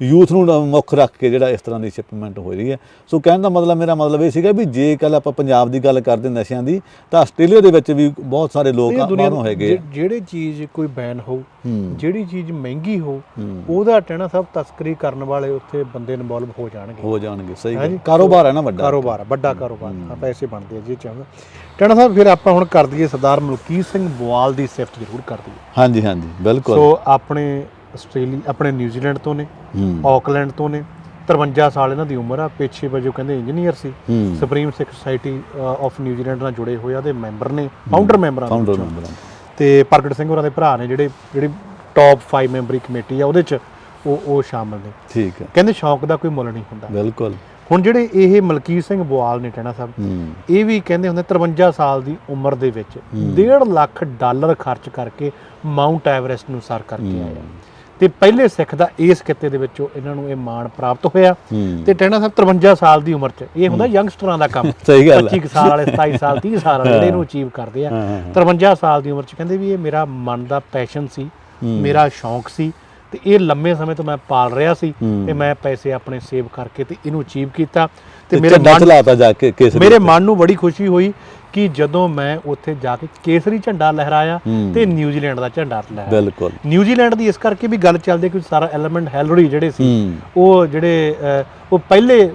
Speaker 2: ਯੂਥ ਨੂੰ ਮੁੱਖ ਰੱਖ ਕੇ ਜਿਹੜਾ ਇਸ ਤਰ੍ਹਾਂ ਦੀ ਸ਼ਿਪਮੈਂਟ ਹੋ ਰਹੀ ਹੈ। ਸੋ ਕਹਿਣ ਦਾ ਮਤਲਬ ਮੇਰਾ ਮਤਲਬ ਇਹ ਸੀਗਾ ਵੀ ਜੇ ਕੱਲ ਆਪਾਂ ਪੰਜਾਬ ਦੀ ਗੱਲ ਕਰਦੇ ਨਸ਼ਿਆਂ ਦੀ ਤਾਂ ਆਸਟ੍ਰੇਲੀਆ ਦੇ ਵਿੱਚ ਵੀ ਬਹੁਤ ਸਾਰੇ ਲੋਕ ਬਾਹਰੋਂ ਹੈਗੇ
Speaker 1: ਜਿਹੜੀ ਚੀਜ਼ ਕੋਈ ਬੈਨ ਹੋ। ਜਿਹੜੀ ਚੀਜ਼ ਮਹਿੰਗੀ ਹੋ। ਉਹਦਾ ਟਹਿਣਾ ਸਭ ਤਸਕਰੀ ਕਰਨ ਵਾਲੇ ਉੱਥੇ ਬੰਦੇ ਇਨਵੋਲਵ ਹੋ ਜਾਣਗੇ।
Speaker 2: ਹੋ ਜਾਣਗੇ ਸਹੀ। ਗੱਲ। ਕਾਰੋਬਾਰ ਹੈ ਨਾ ਵੱਡਾ।
Speaker 1: ਕਾਰੋਬਾਰ ਵੱਡਾ ਕਾਰੋਬਾਰ। ਆ ਪੈਸੇ ਬਣਦੇ ਆ ਜੀ ਚਾਹੁੰਦਾ ਟਹਿਣਾ ਸਾਹਿਬ ਫਿਰ ਆਪਾਂ ਹੁਣ ਕਰ ਦਈਏ ਸਰਦਾਰ ਮਲਕੀਤ ਸਿੰਘ ਬਵਾਲ ਦੀ ਸਿਫਤ ਜ਼ਰੂਰ ਕਰ ਦਈਏ।
Speaker 2: ਹਾਂਜੀ ਹਾਂਜੀ ਬਿਲਕੁਲ।
Speaker 1: ਸੋ ਆਪਣੇ ਆਸਟ੍ਰੇਲੀਆ ਆਪਣੇ ਨਿਊਜ਼ੀਲੈਂਡ ਤੋਂ ਨੇ ਆਕਲੈਂਡ ਤੋਂ ਨੇ। 53 ਸਾਲ ਇਹਨਾਂ ਦੀ ਉਮਰ ਆ ਪਿੱਛੇ ਵਜੋਂ ਕਹਿੰਦੇ engineer C. Supreme Sikh society of New Zealand ਨਾਲ ਜੁੜੇ ਹੋਏ ਆ ਤੇ ਮੈਂਬਰ ਨੇ ਫਾਊਂਡਰ ਮੈਂਬਰਾਂ ਦੇ
Speaker 2: ਫਾਊਂਡਰ। ਮੈਂਬਰ
Speaker 1: ਤੇ ਪ੍ਰਗਟ ਸਿੰਘ ਹੋਰਾਂ ਦੇ ਭਰਾ ਨੇ ਜਿਹੜੇ ਜਿਹੜੀ ਟੌਪ 5 ਮੈਂਬਰੀ ਕਮੇਟੀ ਆ ਉਹਦੇ ਚ ਉਹ ਉਹ ਸ਼ਾਮਲ ਨੇ।
Speaker 2: ਠੀਕ ਹੈ
Speaker 1: ਕਹਿੰਦੇ ਸ਼ੌਂਕ ਦਾ ਕੋਈ ਮੁੱਲ ਨਹੀਂ ਹੁੰਦਾ।
Speaker 2: ਬਿਲਕੁਲ।
Speaker 1: ਹੁਣ ਜਿਹੜੇ ਇਹ ਮਲਕੀਤ ਸਿੰਘ ਬਵਾਲ ਨੇ ਟੈਣਾ ਸਾਹਿਬ ਇਹ ਵੀ ਕਹਿੰਦੇ ਹੁੰਦੇ 53 ਸਾਲ ਦੀ ਉਮਰ ਦੇ ਵਿੱਚ 1.5 ਲੱਖ ਡਾਲਰ ਖਰਚ ਕਰਕੇ ਮਾਊਂਟ ਐਵਰੈਸਟ ਨੂੰ ਸਰ ਕਰਕੇ ਆਏ ਆ। ਤੇ ਪਹਿਲੇ ਸਿੱਖ ਦਾ ਇਸ ਕਿੱਤੇ ਦੇ ਵਿੱਚੋਂ ਇਹਨਾਂ ਨੂੰ ਇਹ ਮਾਣ ਪ੍ਰਾਪਤ ਹੋਇਆ ਤੇ ਟੈਣਾ ਸਾਹਿਬ 53 ਸਾਲ ਦੀ ਉਮਰ 'ਚ ਇਹ ਹੁੰਦਾ ਯੰਗਸਟਰਾਂ ਦਾ ਕੰਮ। *laughs*
Speaker 2: ਸਹੀ ਗੱਲ ਹੈ
Speaker 1: 25 ਕੁ ਸਾਲ ਵਾਲੇ 27 ਸਾਲ 30 ਸਾਲ ਵਾਲੇ ਜਿਹੜੇ ਇਹਨੂੰ ਅਚੀਵ ਕਰਦੇ ਆ।
Speaker 2: ਹਾਂ, ਹਾਂ,
Speaker 1: 53 ਸਾਲ ਦੀ ਉਮਰ 'ਚ ਕਹਿੰਦੇ ਵੀ ਇਹ ਮੇਰਾ ਮਨ ਦਾ ਪੈਸ਼ਨ ਸੀ ਮੇਰਾ ਸ਼ੌਂਕ ਸੀ ਤੇ ਇਹ ਲੰਮੇ ਸਮੇਂ ਤੋਂ ਮੈਂ ਪਾਲ ਰਿਹਾ ਸੀ ਤੇ ਮੈਂ ਪੈਸੇ ਆਪਣੇ ਸੇਵ ਕਰਕੇ ਤੇ ਇਹਨੂੰ ਅਚੀਵ ਕੀਤਾ। ਤੇ ਮੇਰੇ ਮਨ
Speaker 2: ਚਲਾਤਾ ਜਾ ਕੇ ਕੇਸਰੀ
Speaker 1: ਮੇਰੇ ਮਨ ਨੂੰ ਬੜੀ ਖੁਸ਼ੀ ਹੋਈ ਕਿ ਜਦੋਂ ਮੈਂ ਉੱਥੇ ਜਾ ਕੇ ਕੇਸਰੀ ਝੰਡਾ ਲਹਿਰਾਇਆ। ਤੇ ਨਿਊਜ਼ੀਲੈਂਡ ਦਾ ਝੰਡਾ ਲਹਿਰਾਇਆ।
Speaker 2: ਬਿਲਕੁਲ।
Speaker 1: ਨਿਊਜ਼ੀਲੈਂਡ ਦੀ ਇਸ ਕਰਕੇ ਵੀ ਗੱਲ ਚੱਲਦੀ ਕਿ ਸਾਰਾ ਐਲੀਮੈਂਟ ਹੈਲਰੀ ਜਿਹੜੇ ਸੀ ਉਹ ਜਿਹੜੇ ਉਹ ਪਹਿਲੇ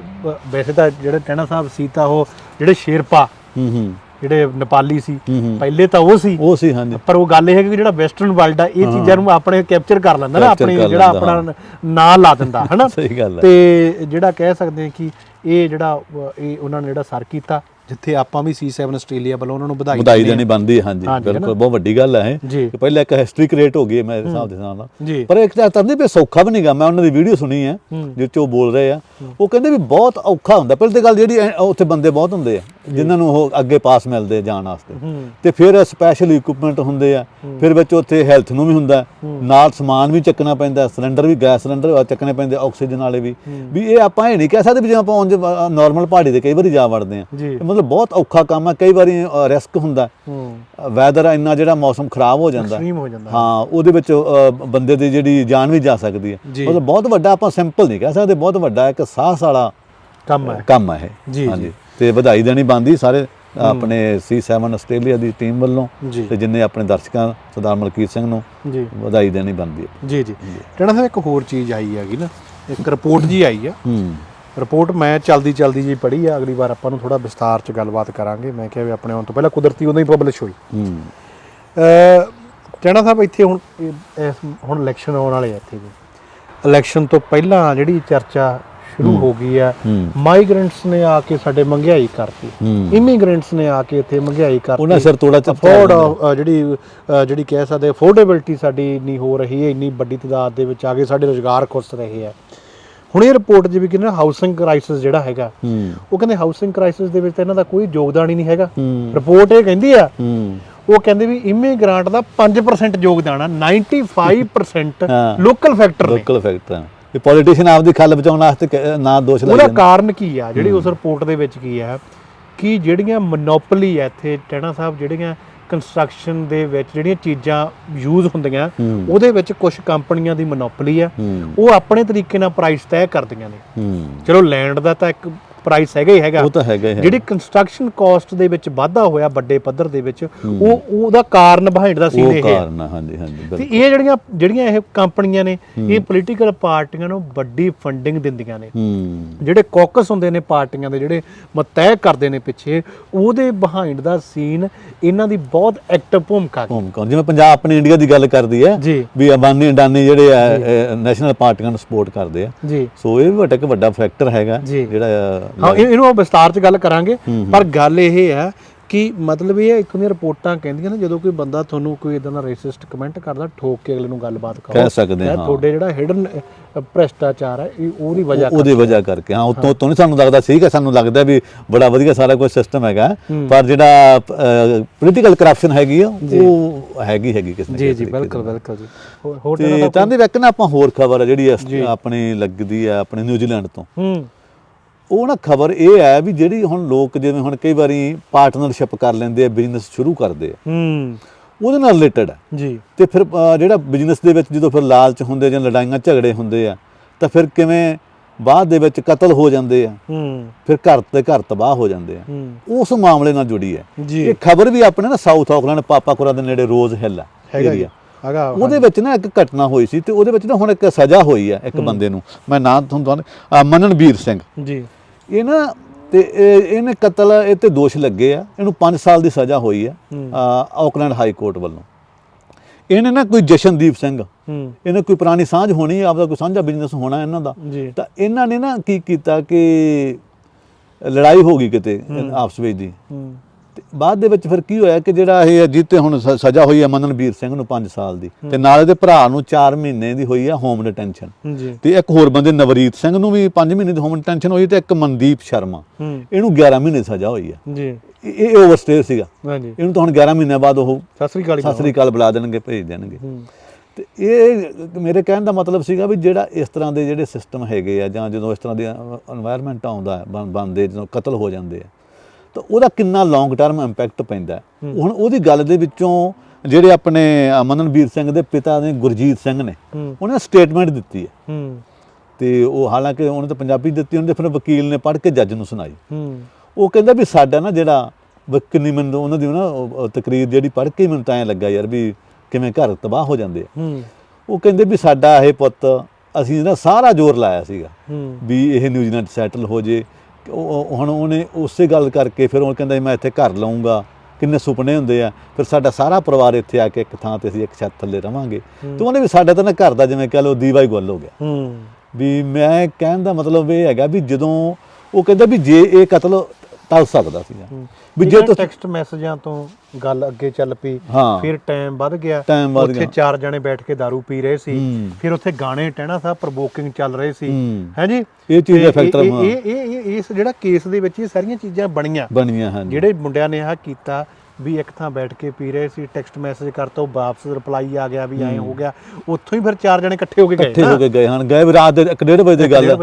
Speaker 1: ਵੈਸੇ ਤਾਂ ਜਿਹੜੇ ਟੈਣਾ ਸਾਹਿਬ ਸੀ ਤਾਂ ਉਹ ਜਿਹੜੇ ਸ਼ੇਰਪਾ
Speaker 2: ਹੂੰ ਹੂੰ।
Speaker 1: ਜਿਹੜੇ ਨੇਪਾਲੀ ਸੀ। ਪਹਿਲੇ ਤਾਂ ਉਹ ਸੀ।
Speaker 2: ਉਹ ਸੀ ਹਾਂਜੀ।
Speaker 1: ਪਰ ਉਹ ਗੱਲ ਇਹ ਹੈ ਕਿ ਜਿਹੜਾ ਵੈਸਟਰਨ ਵਰਲਡ ਆ ਇਹ ਚੀਜ਼ਾਂ ਨੂੰ ਆਪਣੇ ਕੈਪਚਰ ਕਰ ਲੈਂਦਾ ਨਾ ਆਪਣੇ ਜਿਹੜਾ ਆਪਣਾ ਨਾਂ ਲਾ ਦਿੰਦਾ ਹਨਾ? *laughs*
Speaker 2: ਸਹੀ ਗੱਲ ਹੈ।
Speaker 1: ਤੇ ਜਿਹੜਾ ਕਹਿ ਸਕਦੇ ਹਾਂ ਕਿ ਇਹ ਜਿਹੜਾ ਇਹ ਉਹਨਾਂ ਨੇ ਜਿਹੜਾ ਸਰ ਕੀਤਾ ਜਿੱਥੇ ਆਪਾਂ ਵੀ C7 ਆਸਟ੍ਰੇਲੀਆ ਵੱਲੋਂ ਉਹਨਾਂ ਨੂੰ ਵਧਾਈ
Speaker 2: ਵਧਾਈ ਦੇਣੀ ਬਣਦੀ ਹੈ ਹਾਂਜੀ ਬਿਲਕੁਲ ਬਹੁਤ ਵੱਡੀ ਗੱਲ ਹੈ। ਕਿ ਪਹਿਲਾਂ ਇੱਕ ਹਿਸਟਰੀ ਕ੍ਰੀਏਟ ਹੋ ਗਈ ਹੈ ਮੇਰੇ ਹਿਸਾਬ ਦੇ ਨਾਲ। ਪਰ ਇੱਕ ਤਾਂ ਤਰਦੀ ਵੀ ਸੌਖਾ ਵੀ ਨਹੀਂਗਾ ਮੈਂ ਉਹਨਾਂ ਦੀ ਵੀਡੀਓ ਸੁਣੀ ਹੈ
Speaker 1: ਹੂੰ।
Speaker 2: ਜਿਸ 'ਚ ਉਹ ਬੋਲ ਰਹੇ ਆ। ਉਹ ਕਹਿੰਦੇ ਵੀ ਬਹੁਤ ਔਖਾ ਹੁੰਦਾ ਪਹਿਲੀ ਤਾਂ ਗੱਲ ਜਿਹੜੀ ਉੱਥੇ ਬੰਦੇ ਬਹੁਤ ਹੁੰਦੇ ਆ ਜਿਨ੍ਹਾਂ ਨੂੰ ਉਹ ਅੱਗੇ ਪਾਸ ਮਿਲਦੇ ਜਾਣ ਵਾਸਤੇ। ਤੇ ਫਿਰ ਸਪੈਸ਼ਲ ਇਕਵਿਪਮੈਂਟ ਹੁੰਦੇ ਆ ਫਿਰ ਵਿੱਚ ਉੱਥੇ ਹੈਲਥ ਨੂੰ ਵੀ ਹੁੰਦਾ ਨਾਲ ਸਮਾਨ ਵੀ ਚੱਕਣਾ ਪੈਂਦਾ ਸਿਲੰਡਰ ਵੀ ਗੈਸ ਸਿਲੰਡਰ ਚੱਕਣੇ ਪੈਂਦੇ ਆਕਸੀਜਨ ਵਾਲੇ ਵੀ। ਵੀ ਇਹ ਆਪਾਂ ਇਹ ਨਹੀਂ ਕਹਿ ਸਕਦੇ ਵੀ ਜਿਵੇਂ ਆਪਾਂ ਨਾਰਮਲ ਪਹਾੜੀ ਤੇ ਕਈ ਵਾਰੀ ਜਾ ਵੜਦੇ ਆ। ਮਤਲਬ ਬਹੁਤ ਔਖਾ ਕੰਮ ਹੈ ਕਈ ਵਾਰੀ ਰਿਸਕ ਹੁੰਦਾ। ਵੈਦਰ ਇੰਨਾ ਜਿਹੜਾ ਮੌਸਮ ਖਰਾਬ ਹੋ ਜਾਂਦਾ।
Speaker 1: ਐਕਸਟ੍ਰੀਮ ਹੋ ਜਾਂਦਾ।
Speaker 2: ਹਾਂ ਉਹਦੇ ਵਿੱਚ ਬੰਦੇ ਦੀ ਜਿਹੜੀ ਜਾਨ ਵੀ ਜਾ ਸਕਦੀ ਹੈ। ਮਤਲਬ ਬਹੁਤ ਵੱਡਾ ਆਪਾਂ ਸਿੰਪਲ ਨਹੀਂ ਕਹਿ ਸਕਦੇ ਬਹੁਤ ਵੱਡਾ ਇੱਕ ਸਾਹਸ ਵਾਲਾ
Speaker 1: ਕੰਮ ਹੈ।
Speaker 2: ਕੰਮ ਹੈ
Speaker 1: ਜੀ,
Speaker 2: ਹਾਂਜੀ। ਤੇ ਵਧਾਈ ਦੇਣੀ ਬਣਦੀ ਸਾਰੇ ਆਪਣੇ C7 ਆਸਟ੍ਰੇਲੀਆ ਦੀ ਟੀਮ ਵੱਲੋਂ ਤੇ ਜਿੰਨੇ ਆਪਣੇ ਦਰਸ਼ਕਾਂ ਸਰਦਾਰ ਮਲਕੀਤ ਸਿੰਘ ਨੂੰ
Speaker 1: ਜੀ।
Speaker 2: ਵਧਾਈ ਦੇਣੀ ਬਣਦੀ ਹੈ।
Speaker 1: ਜੀ ਜੀ। ਟੈਣਾ ਸਾਹਿਬ ਇੱਕ ਹੋਰ ਚੀਜ਼ ਆਈ ਹੈਗੀ ਨਾ ਇੱਕ ਰਿਪੋਰਟ ਜੀ ਆਈ ਆ।
Speaker 2: ਹੂੰ।
Speaker 1: ਰਿਪੋਰਟ ਮੈਂ ਚਲਦੀ ਚਲਦੀ ਜੀ ਪੜ੍ਹੀ ਆ ਅਗਲੀ ਵਾਰ ਆਪਾਂ ਨੂੰ ਥੋੜਾ ਵਿਸਤਾਰ ਚ ਗੱਲਬਾਤ ਕਰਾਂਗੇ। ਮੈਂ ਕਿਹਾ ਵੀ ਆਪਣੇ ਆਉਣ ਤੋਂ ਪਹਿਲਾਂ ਕੁਦਰਤੀ ਉਦੋਂ ਹੀ ਪਬਲਿਸ਼ ਹੋਈ।
Speaker 2: ਹੂੰ।
Speaker 1: ਅ ਟੈਣਾ ਸਾਹਿਬ ਇੱਥੇ ਹੁਣ ਇਹ- ਇਸ ਹੁਣ ਇਲੈਕਸ਼ਨ ਆਉਣ ਵਾਲੇ ਆ ਇੱਥੇ ਜੀ ਇਲੈਕਸ਼ਨ ਤੋਂ ਪਹਿਲਾਂ ਜਿਹੜੀ ਚਰਚਾ ਸ਼ੁਰੂ ਹੋ। ਗਈ ਆ
Speaker 2: ਹੂੰ।
Speaker 1: ਮਾਈਗ੍ਰੈਂਟਸ ਨੇ ਆ ਕੇ ਸਾਡੇ ਮਹਿੰਗਾਈ ਕਰਤੀ।
Speaker 2: ਹੂੰ।
Speaker 1: ਇਮੀਗ੍ਰੈਂਟਸ ਨੇ ਆ ਕੇ ਇੱਥੇ ਮਹਿੰਗਾਈ ਕਰਤੀ।
Speaker 2: ਉਹਨਾਂ ਸਿਰ ਤੋੜਾ ਚ
Speaker 1: ਅਫੋਰਡ ਜਿਹੜੀ ਅ, ਜਿਹੜੀ ਕਹਿ ਸਕਦੇ ਅਫੋਰਡੇਬਿਲਟੀ ਸਾਡੀ ਨਹੀਂ ਹੋ ਰਹੀ ਹੈ ਇੰਨੀ ਵੱਡੀ ਤਾਦਾਦ ਦੇ ਵਿੱਚ ਆ ਗਏ ਸਾਡੇ ਰੋਜ਼ਗਾਰ ਖੁੱਸ ਰਹੇ ਆ। ਹੁਣ ਇਹ ਰਿਪੋਰਟ ਜਿਵੇਂ ਕਿ ਨਾ ਹਾਊਸਿੰਗ ਕ੍ਰਾਈਸਿਸ ਜਿਹੜਾ ਹੈਗਾ ਉਹ ਕਹਿੰਦੇ ਹਾਊਸਿੰਗ ਕ੍ਰਾਈਸਿਸ ਦੇ ਵਿੱਚ ਤਾਂ ਇਹਨਾਂ ਦਾ ਕੋਈ ਯੋਗਦਾਨ ਹੀ ਨਹੀਂ ਹੈਗਾ। ਰਿਪੋਰਟ ਇਹ ਕਹਿੰਦੀ ਆ ਉਹ ਕਹਿੰਦੇ ਵੀ ਇਮੀਗ੍ਰਾਂਟ ਦਾ 5% ਯੋਗਦਾਨ ਆ 95%
Speaker 2: ਹਾਂ।
Speaker 1: ਲੋਕਲ ਫੈਕਟਰ ਨੇ।
Speaker 2: ਲੋਕਲ ਫੈਕਟਰ ਇਹ ਪੋਲੀਟੀਸ਼ੀਅਨ ਆਪਦੀ ਖੱਲ ਬਚਾਉਣ ਵਾਸਤੇ ਨਾ ਦੋਸ਼ ਲਾਈ
Speaker 1: ਉਹਦਾ ਕਾਰਨ ਕੀ ਆ? ਜਿਹੜੀ ਉਸ ਰਿਪੋਰਟ ਦੇ ਵਿੱਚ ਕੀ ਆ? ਕਿ ਜਿਹੜੀਆਂ ਮੋਨੋਪੋਲੀ ਆ ਇੱਥੇ ਟੈਣਾ ਸਾਹਿਬ ਜਿਹੜੀਆਂ ਕੰਸਟਰਕਸ਼ਨ ਦੇ ਵਿੱਚ ਜਿਹੜੀਆਂ ਚੀਜ਼ਾਂ ਯੂਜ਼ ਹੁੰਦੀਆਂ। ਉਹਦੇ ਵਿੱਚ ਕੁਝ ਕੰਪਨੀਆਂ ਦੀ ਮੋਨੋਪੋਲੀ ਆ। ਉਹ ਆਪਣੇ ਤਰੀਕੇ ਨਾਲ ਪ੍ਰਾਈਸ ਤੈਅ ਕਰਦੀਆਂ ਨੇ। ਚਲੋ ਲੈਂਡ ਦਾ ਤਾਂ ਇੱਕ ਪ੍ਰਾਈਸ ਹੈਗਾ ਹੀ ਹੈਗਾ।
Speaker 2: ਉਹ ਤਾਂ ਹੈਗਾ ਹੀ ਹੈ
Speaker 1: ਜਿਹੜੀ ਕੰਸਟਰਕਸ਼ਨ ਕਾਸਟ ਦੇ ਵਿੱਚ ਵਾਧਾ ਹੋਇਆ ਵੱਡੇ ਪੱਧਰ ਦੇ ਵਿੱਚ ਉਹ ਉਹਦਾ ਕਾਰਨ ਬਿਹਾਈਂਡ ਦਾ ਸੀਨ ਇਹ।
Speaker 2: ਕਾਰਨ ਹਾਂਜੀ ਹਾਂਜੀ
Speaker 1: ਤੇ ਇਹ ਜਿਹੜੀਆਂ ਜਿਹੜੀਆਂ ਇਹ ਕੰਪਨੀਆਂ ਨੇ ਇਹ ਪੋਲੀਟੀਕਲ ਪਾਰਟੀਆਂ ਨੂੰ ਵੱਡੀ ਫੰਡਿੰਗ ਦਿੰਦੀਆਂ ਨੇ। ਜਿਹੜੇ ਕੌਕਸ ਹੁੰਦੇ ਨੇ ਪਾਰਟੀਆਂ ਦੇ ਜਿਹੜੇ ਮਤੈਅ ਕਰਦੇ ਨੇ ਪਿੱਛੇ ਉਹਦੇ ਬਿਹਾਈਂਡ ਦਾ ਸੀਨ ਇਹਨਾਂ ਦੀ ਬਹੁਤ ਐਕਟਿਵ ਭੂਮਿਕਾ ਹੈ
Speaker 2: ਭੂਮਿਕਾ। ਜਿਵੇਂ ਪੰਜਾਬ ਆਪਣੀ ਇੰਡੀਆ ਦੀ ਗੱਲ ਕਰਦੀ ਹੈ ਵੀ ਅਬਾਨੀ ਅਡਾਨੀ ਜਿਹੜੇ ਆ ਨੈਸ਼ਨਲ ਪਾਰਟੀਆਂ ਨੂੰ ਸਪੋਰਟ ਕਰਦੇ ਆ। ਸੋ ਇਹ ਵੀ ਵੱਡਾ ਇੱਕ ਵੱਡਾ ਫੈਕਟਰ ਹੈਗਾ। ਜਿਹੜਾ
Speaker 1: ਹਾਂ ਇਹ- ਇਹਨੂੰ ਵਿਸਤਾਰ ਚ ਗੱਲ ਕਰਾਂਗੇ। ਪਰ ਗੱਲ ਇਹ ਹੈ ਕਿ ਮਤਲਬ ਇਹ ਇੱਕ ਦੀਆਂ ਰਿਪੋਰਟਾਂ ਕਹਿੰਦੀਆਂ ਨੇ ਜਦੋਂ ਕੋਈ ਬੰਦਾ ਤੁਹਾਨੂੰ ਕੋਈ ਇਦਾਂ ਦਾ ਰੇਸਿਸਟ ਕਮੈਂਟ ਕਰਦਾ ਠੋਕ ਕੇ ਅਗਲੇ ਨੂੰ ਗੱਲਬਾਤ ਕਰੋ
Speaker 2: ਕਹਿ ਸਕਦੇ
Speaker 1: ਇਹ
Speaker 2: ਹਾਂ।
Speaker 1: ਤੁਹਾਡੇ ਜਿਹੜਾ ਹਿਡਨ ਭ੍ਰਿਸ਼ਟਾਚਾਰ ਹੈ ਇਹ ਉਹਦੀ ਵਜ੍ਹਾ
Speaker 2: ਉਹਦੀ ਵਜ੍ਹਾ ਕਰਕੇ ਹਾਂ ਉਤੋਂ ਤੋਂ ਨਹੀਂ ਸਾਨੂੰ ਲੱਗਦਾ ਠੀਕ ਹੈ ਸਾਨੂੰ ਲੱਗਦਾ ਵੀ ਬੜਾ ਵਧੀਆ ਸਾਰਾ ਕੁਝ ਸਿਸਟਮ ਹੈਗਾ। ਪਰ ਜਿਹੜਾ ਪੋਲੀਟੀਕਲ ਕਰਪਸ਼ਨ ਹੈਗੀ ਆ ਉਹ ਹੈਗੀ ਹੈਗੀ ਕਿਸੇ ਨਾ
Speaker 1: ਜੀ
Speaker 2: ਕਿਸੇ
Speaker 1: ਜੀ
Speaker 2: ਤਰੀਕੇ
Speaker 1: ਬਿਲਕੁਲ ਜੀ। ਹੋਰ- ਹੋਰ
Speaker 2: ਤੇ ਦੇ ਵਿੱਚ ਨਾ ਆਪਾਂ ਹੋਰ ਖਬਰ ਆ ਜਿਹੜੀ ਇਸ- ਆਪਣੀ ਲੱਗਦੀ ਆ ਆਪਣੇ ਨਿਊਜ਼ੀਲੈਂਡ ਤੋਂ।
Speaker 1: ਹੂੰ।
Speaker 2: ਉਹ ਨਾ ਖਬਰ ਇਹ ਹੈ ਵੀ ਜਿਹੜੀ ਹੁਣ ਲੋਕ ਜਿਵੇਂ ਹੁਣ ਕਈ ਵਾਰੀ ਪਾਰਟਨਰਸ਼ਿਪ ਕਰ ਲੈਂਦੇ ਆ ਬਿਜ਼ਨਸ ਸ਼ੁਰੂ ਕਰਦੇ ਆ।
Speaker 1: ਹੂੰ।
Speaker 2: ਉਹਦੇ ਨਾਲ ਰਿਲੇਟਡ ਹੈ।
Speaker 1: ਜੀ।
Speaker 2: ਤੇ ਫਿਰ ਜਿਹੜਾ ਬਿਜ਼ਨਸ ਦੇ ਵਿੱਚ ਜਦੋਂ ਫਿਰ ਲਾਲਚ ਹੁੰਦੇ ਜਾਂ ਲੜਾਈਆਂ ਝਗੜੇ ਹੁੰਦੇ ਆ ਤਾਂ ਫਿਰ ਕਿਵੇਂ ਬਾਅਦ ਦੇ ਵਿੱਚ ਕਤਲ ਹੋ ਜਾਂਦੇ ਆ
Speaker 1: ਹੂੰ।
Speaker 2: ਫਿਰ ਘਰ ਤੇ ਘਰ ਤਬਾਹ ਹੋ ਜਾਂਦੇ ਆ।
Speaker 1: ਹੂੰ।
Speaker 2: ਉਸ ਮਾਮਲੇ ਨਾਲ ਜੁੜੀ ਹੈ। ਇਹ ਖਬਰ ਵੀ ਆਪਣੇ ਨਾ ਸਾਊਥ ਆਕਲੈਂਡ ਪਾਪਾਕੁਰਾ ਦੇ ਨੇੜੇ ਰੋਜ਼ ਹਿੱਲ ਆ ਏਰੀਆ
Speaker 1: ਹੈਗਾ
Speaker 2: ਉਹਦੇ ਵਿੱਚ ਨਾ ਇੱਕ ਘਟਨਾ ਹੋਈ ਸੀ ਤੇ ਉਹਦੇ ਵਿੱਚ ਨਾ ਹੁਣ ਇੱਕ ਸਜ਼ਾ ਹੋਈ ਆ ਇੱਕ ਬੰਦੇ ਨੂੰ। ਮੈਂ ਨਾਂ ਤੁਹਾਨੂੰ ਮਨਨਵੀਰ ਸਿੰਘ।
Speaker 1: ਜੀ।
Speaker 2: ਇਹ ਨਾ ਤੇ ਇਹ- ਇਹਨੇ ਕਤਲ ਇਹ ਤੇ ਦੋਸ਼ ਲੱਗੇ ਆ। ਇਹਨੂੰ 5 ਸਾਲ ਦੀ ਸਜ਼ਾ ਹੋਈ ਆ ਆਕਲੈਂਡ ਹਾਈ ਕੋਰਟ ਵੱਲੋਂ। ਇਹਨੇ ਨਾ ਕੋਈ ਜਸ਼ਨਦੀਪ ਸਿੰਘ ਇਹਨੇ ਕੋਈ ਪੁਰਾਣੀ ਸਾਂਝ ਹੋਣੀ ਆਪਦਾ ਕੋਈ ਸਾਂਝਾ ਬਿਜ਼ਨਸ ਹੋਣਾ ਇਹਨਾਂ ਦਾ। ਤਾਂ ਇਹਨਾਂ ਨੇ ਨਾ ਕੀ ਕੀਤਾ ਕਿ ਲੜਾਈ ਹੋ ਗਈ ਕਿਤੇ ਆਪਸ ਵਿੱਚ ਦੀ। ਬਾਅਦ ਦੇ ਵਿੱਚ ਫਿਰ ਕੀ ਹੋਇਆ ਕਿ ਜਿਹੜਾ ਇਹ ਅਜੀਤ ਤੇ ਹੁਣ ਸਜ਼ਾ ਹੋਈ ਹੈ ਮਨਨਵੀਰ ਸਿੰਘ ਨੂੰ 5 ਸਾਲ ਦੀ। ਤੇ ਨਾਲ ਇਹਦੇ ਭਰਾ ਨੂੰ 4 ਮਹੀਨੇ ਦੀ ਹੋਈ ਹੈ ਹੋਮ ਡਿਟੈਂਸ਼ਨ ਤੇ ਇੱਕ ਹੋਰ ਬੰਦੇ ਨਵਰੀਤ ਸਿੰਘ ਨੂੰ ਵੀ 5 ਮਹੀਨੇ ਦੀ ਹੋਮ ਡਿਟੈਂਸ਼ਨ ਹੋਈ ਤੇ ਇੱਕ ਮਨਦੀਪ ਸ਼ਰਮਾ। ਇਹਨੂੰ 11 ਮਹੀਨੇ ਸਜ਼ਾ ਹੋਈ ਹੈ।
Speaker 1: ਜੀ।
Speaker 2: ਇਹ- ਇਹ ਓਵਰਸਟੇ ਸੀਗਾ।
Speaker 1: ਹਾਂਜੀ
Speaker 2: ਇਹਨੂੰ ਤਾਂ ਹੁਣ 11 ਮਹੀਨੇ ਬਾਅਦ ਉਹ
Speaker 1: ਸਤਿ ਸ੍ਰੀ ਅਕਾਲ ਜੀ।
Speaker 2: ਬੁਲਾ ਦੇਣਗੇ ਭੇਜ ਦੇਣਗੇ। ਤੇ ਇਹ ਮੇਰੇ ਕਹਿਣ ਦਾ ਮਤਲਬ ਸੀਗਾ ਵੀ ਜਿਹੜਾ ਇਸ ਤਰ੍ਹਾਂ ਦੇ ਜਿਹੜੇ ਸਿਸਟਮ ਹੈਗੇ ਆ ਜਾਂ ਜਦੋਂ ਇਸ ਤਰ੍ਹਾਂ ਦੇ এনवायरमेंट ਆਉਂਦਾ ਹੈ ਬਣਦੇ ਜਦੋਂ ਕਤਲ ਹੋ ਜਾਂਦੇ ਆ ਤਾਂ ਉਹਦਾ ਕਿੰਨਾ ਲੌਂਗ ਟਰਮ ਇੰਪੈਕਟ ਪੈਂਦਾ। ਹੁਣ ਉਹਦੀ ਗੱਲ ਦੇ ਵਿੱਚੋਂ ਜਿਹੜੇ ਆਪਣੇ ਅ, ਮਨਨਵੀਰ ਸਿੰਘ ਦੇ ਪਿਤਾ ਨੇ ਗੁਰਜੀਤ ਸਿੰਘ ਨੇ ਉਹਨੇ ਸਟੇਟਮੈਂਟ ਦਿੱਤੀ ਹੈ। ਤੇ ਉਹ ਹਾਲਾਂਕਿ ਉਹਨੇ ਤਾਂ ਪੰਜਾਬੀ ਦਿੱਤੀ ਉਹਨੇ ਫਿਰ ਵਕੀਲ ਨੇ ਪੜ੍ਹ ਕੇ ਜੱਜ ਨੂੰ ਸੁਣਾਈ। ਉਹ ਕਹਿੰਦਾ ਵੀ ਸਾਡਾ ਨਾ ਜਿਹੜਾ ਵ- ਕਿੰਨੀ ਮੈਨੂੰ ਉਹਨਾਂ ਦੀ ਨਾ ਤਕਰੀਰ ਜਿਹੜੀ ਪੜ੍ਹ ਕੇ ਮੈਨੂੰ ਤਾਂ ਐਂ ਲੱਗਾ ਯਾਰ ਵੀ ਕਿਵੇਂ ਘਰ ਤਬਾਹ ਹੋ ਜਾਂਦੇ ਆ। ਉਹ ਕਹਿੰਦੇ ਵੀ ਸਾਡਾ ਇਹ ਪੁੱਤ ਅਸੀਂ ਨਾ ਸਾਰਾ ਜ਼ੋਰ ਲਾਇਆ ਸੀਗਾ ਵੀ ਇਹ ਨਿਊਜ਼ੀਲੈਂਡ ਸੈਟਲ ਹੋ ਜੇ। ਹੁਣ ਉਹਨੇ ਉਸੇ ਗੱਲ ਕਰਕੇ ਫਿਰ ਉਹ ਕਹਿੰਦਾ ਮੈਂ ਇੱਥੇ ਘਰ ਲਵਾਂਗਾ ਕਿੰਨੇ ਸੁਪਨੇ ਹੁੰਦੇ ਆ। ਫਿਰ ਸਾਡਾ ਸਾਰਾ ਪਰਿਵਾਰ ਇੱਥੇ ਆ ਕੇ ਇੱਕ ਥਾਂ ਤੇ ਅਸੀਂ ਇੱਕ ਛੱਤ ਥੱਲੇ ਰਵਾਂਗੇ। ਤੇ ਉਹਨੇ ਵੀ ਸਾਡਾ ਤਾਂ ਨਾ ਘਰ ਦਾ ਜਿਵੇਂ ਕਹ ਲਓ ਦੀਵਾ ਹੀ ਗੁੱਲ ਹੋ ਗਿਆ। ਵੀ ਮੈਂ ਕਹਿਣ ਦਾ ਮਤਲਬ ਇਹ ਹੈਗਾ ਵੀ ਜਦੋਂ ਉਹ ਕਹਿੰਦਾ ਵੀ ਜੇ ਇਹ ਕਤਲ ਟਲ ਸਕਦਾ ਸੀਗਾ। ਵੀ ਜੇ ਤੁਸੀਂ
Speaker 1: ਟੈਕਸਟ ਮੈਸੇਜਾਂ ਤੋਂ ਗੱਲ ਅੱਗੇ ਚੱਲ ਪਈ ਫਿਰ ਟਾਈਮ ਵੱਧ ਗਿਆ। ਉੱਥੇ। ਚਾਰ ਜਣੇ ਬੈਠ ਕੇ दारू ਪੀ ਰਹੇ ਸੀ। ਫਿਰ ਉੱਥੇ ਗਾਣੇ ਟਹਿਣਾ ਸਾਹਿਬ ਪ੍ਰੋਵੋਕਿੰਗ ਚੱਲ ਰਹੇ ਸੀ।
Speaker 2: ਹੂੰ।
Speaker 1: ਹੈ ਜੀ?
Speaker 2: ਇਹ ਚੀਜ਼ ਦਾ factor,
Speaker 1: ਇਹ-। ਇਹ ਇਸ ਜਿਹੜਾ ਕੇਸ ਦੇ ਵਿੱਚ ਇਹ ਸਾਰੀਆਂ ਚੀਜ਼ਾਂ ਬਣੀਆਂ।
Speaker 2: ਬਣੀਆਂ ਹਨ
Speaker 1: ਜਿਹੜੇ ਮੁੰਡਿਆਂ ਨੇ ਆਹ ਕੀਤਾ ਵੀ ਇੱਕ ਥਾਂ ਬੈਠ ਕੇ ਪੀ ਰਹੇ ਸੀ ਟੈਕਸਟ ਮੈਸੇਜ ਕਰਤਾ ਉਹ ਵਾਪਸ ਰਿਪਲਾਈ ਆ ਗਿਆ ਵੀ ਐਂ ਹੋ। ਗਿਆ। ਉੱਥੋਂ ਹੀ ਫਿਰ ਚਾਰ ਜਣੇ ਇਕੱਠੇ ਹੋ ਕੇ ਗਏ
Speaker 2: ਇਕੱਠੇ
Speaker 1: ਨਾ।
Speaker 2: ਹੋ ਕੇ ਗਏ ਹਨ। ਗਏ ਰਾਤ ਦੇ 1:30 ਵਜੇ ਦੀ ਗੱਲ ਹੈ।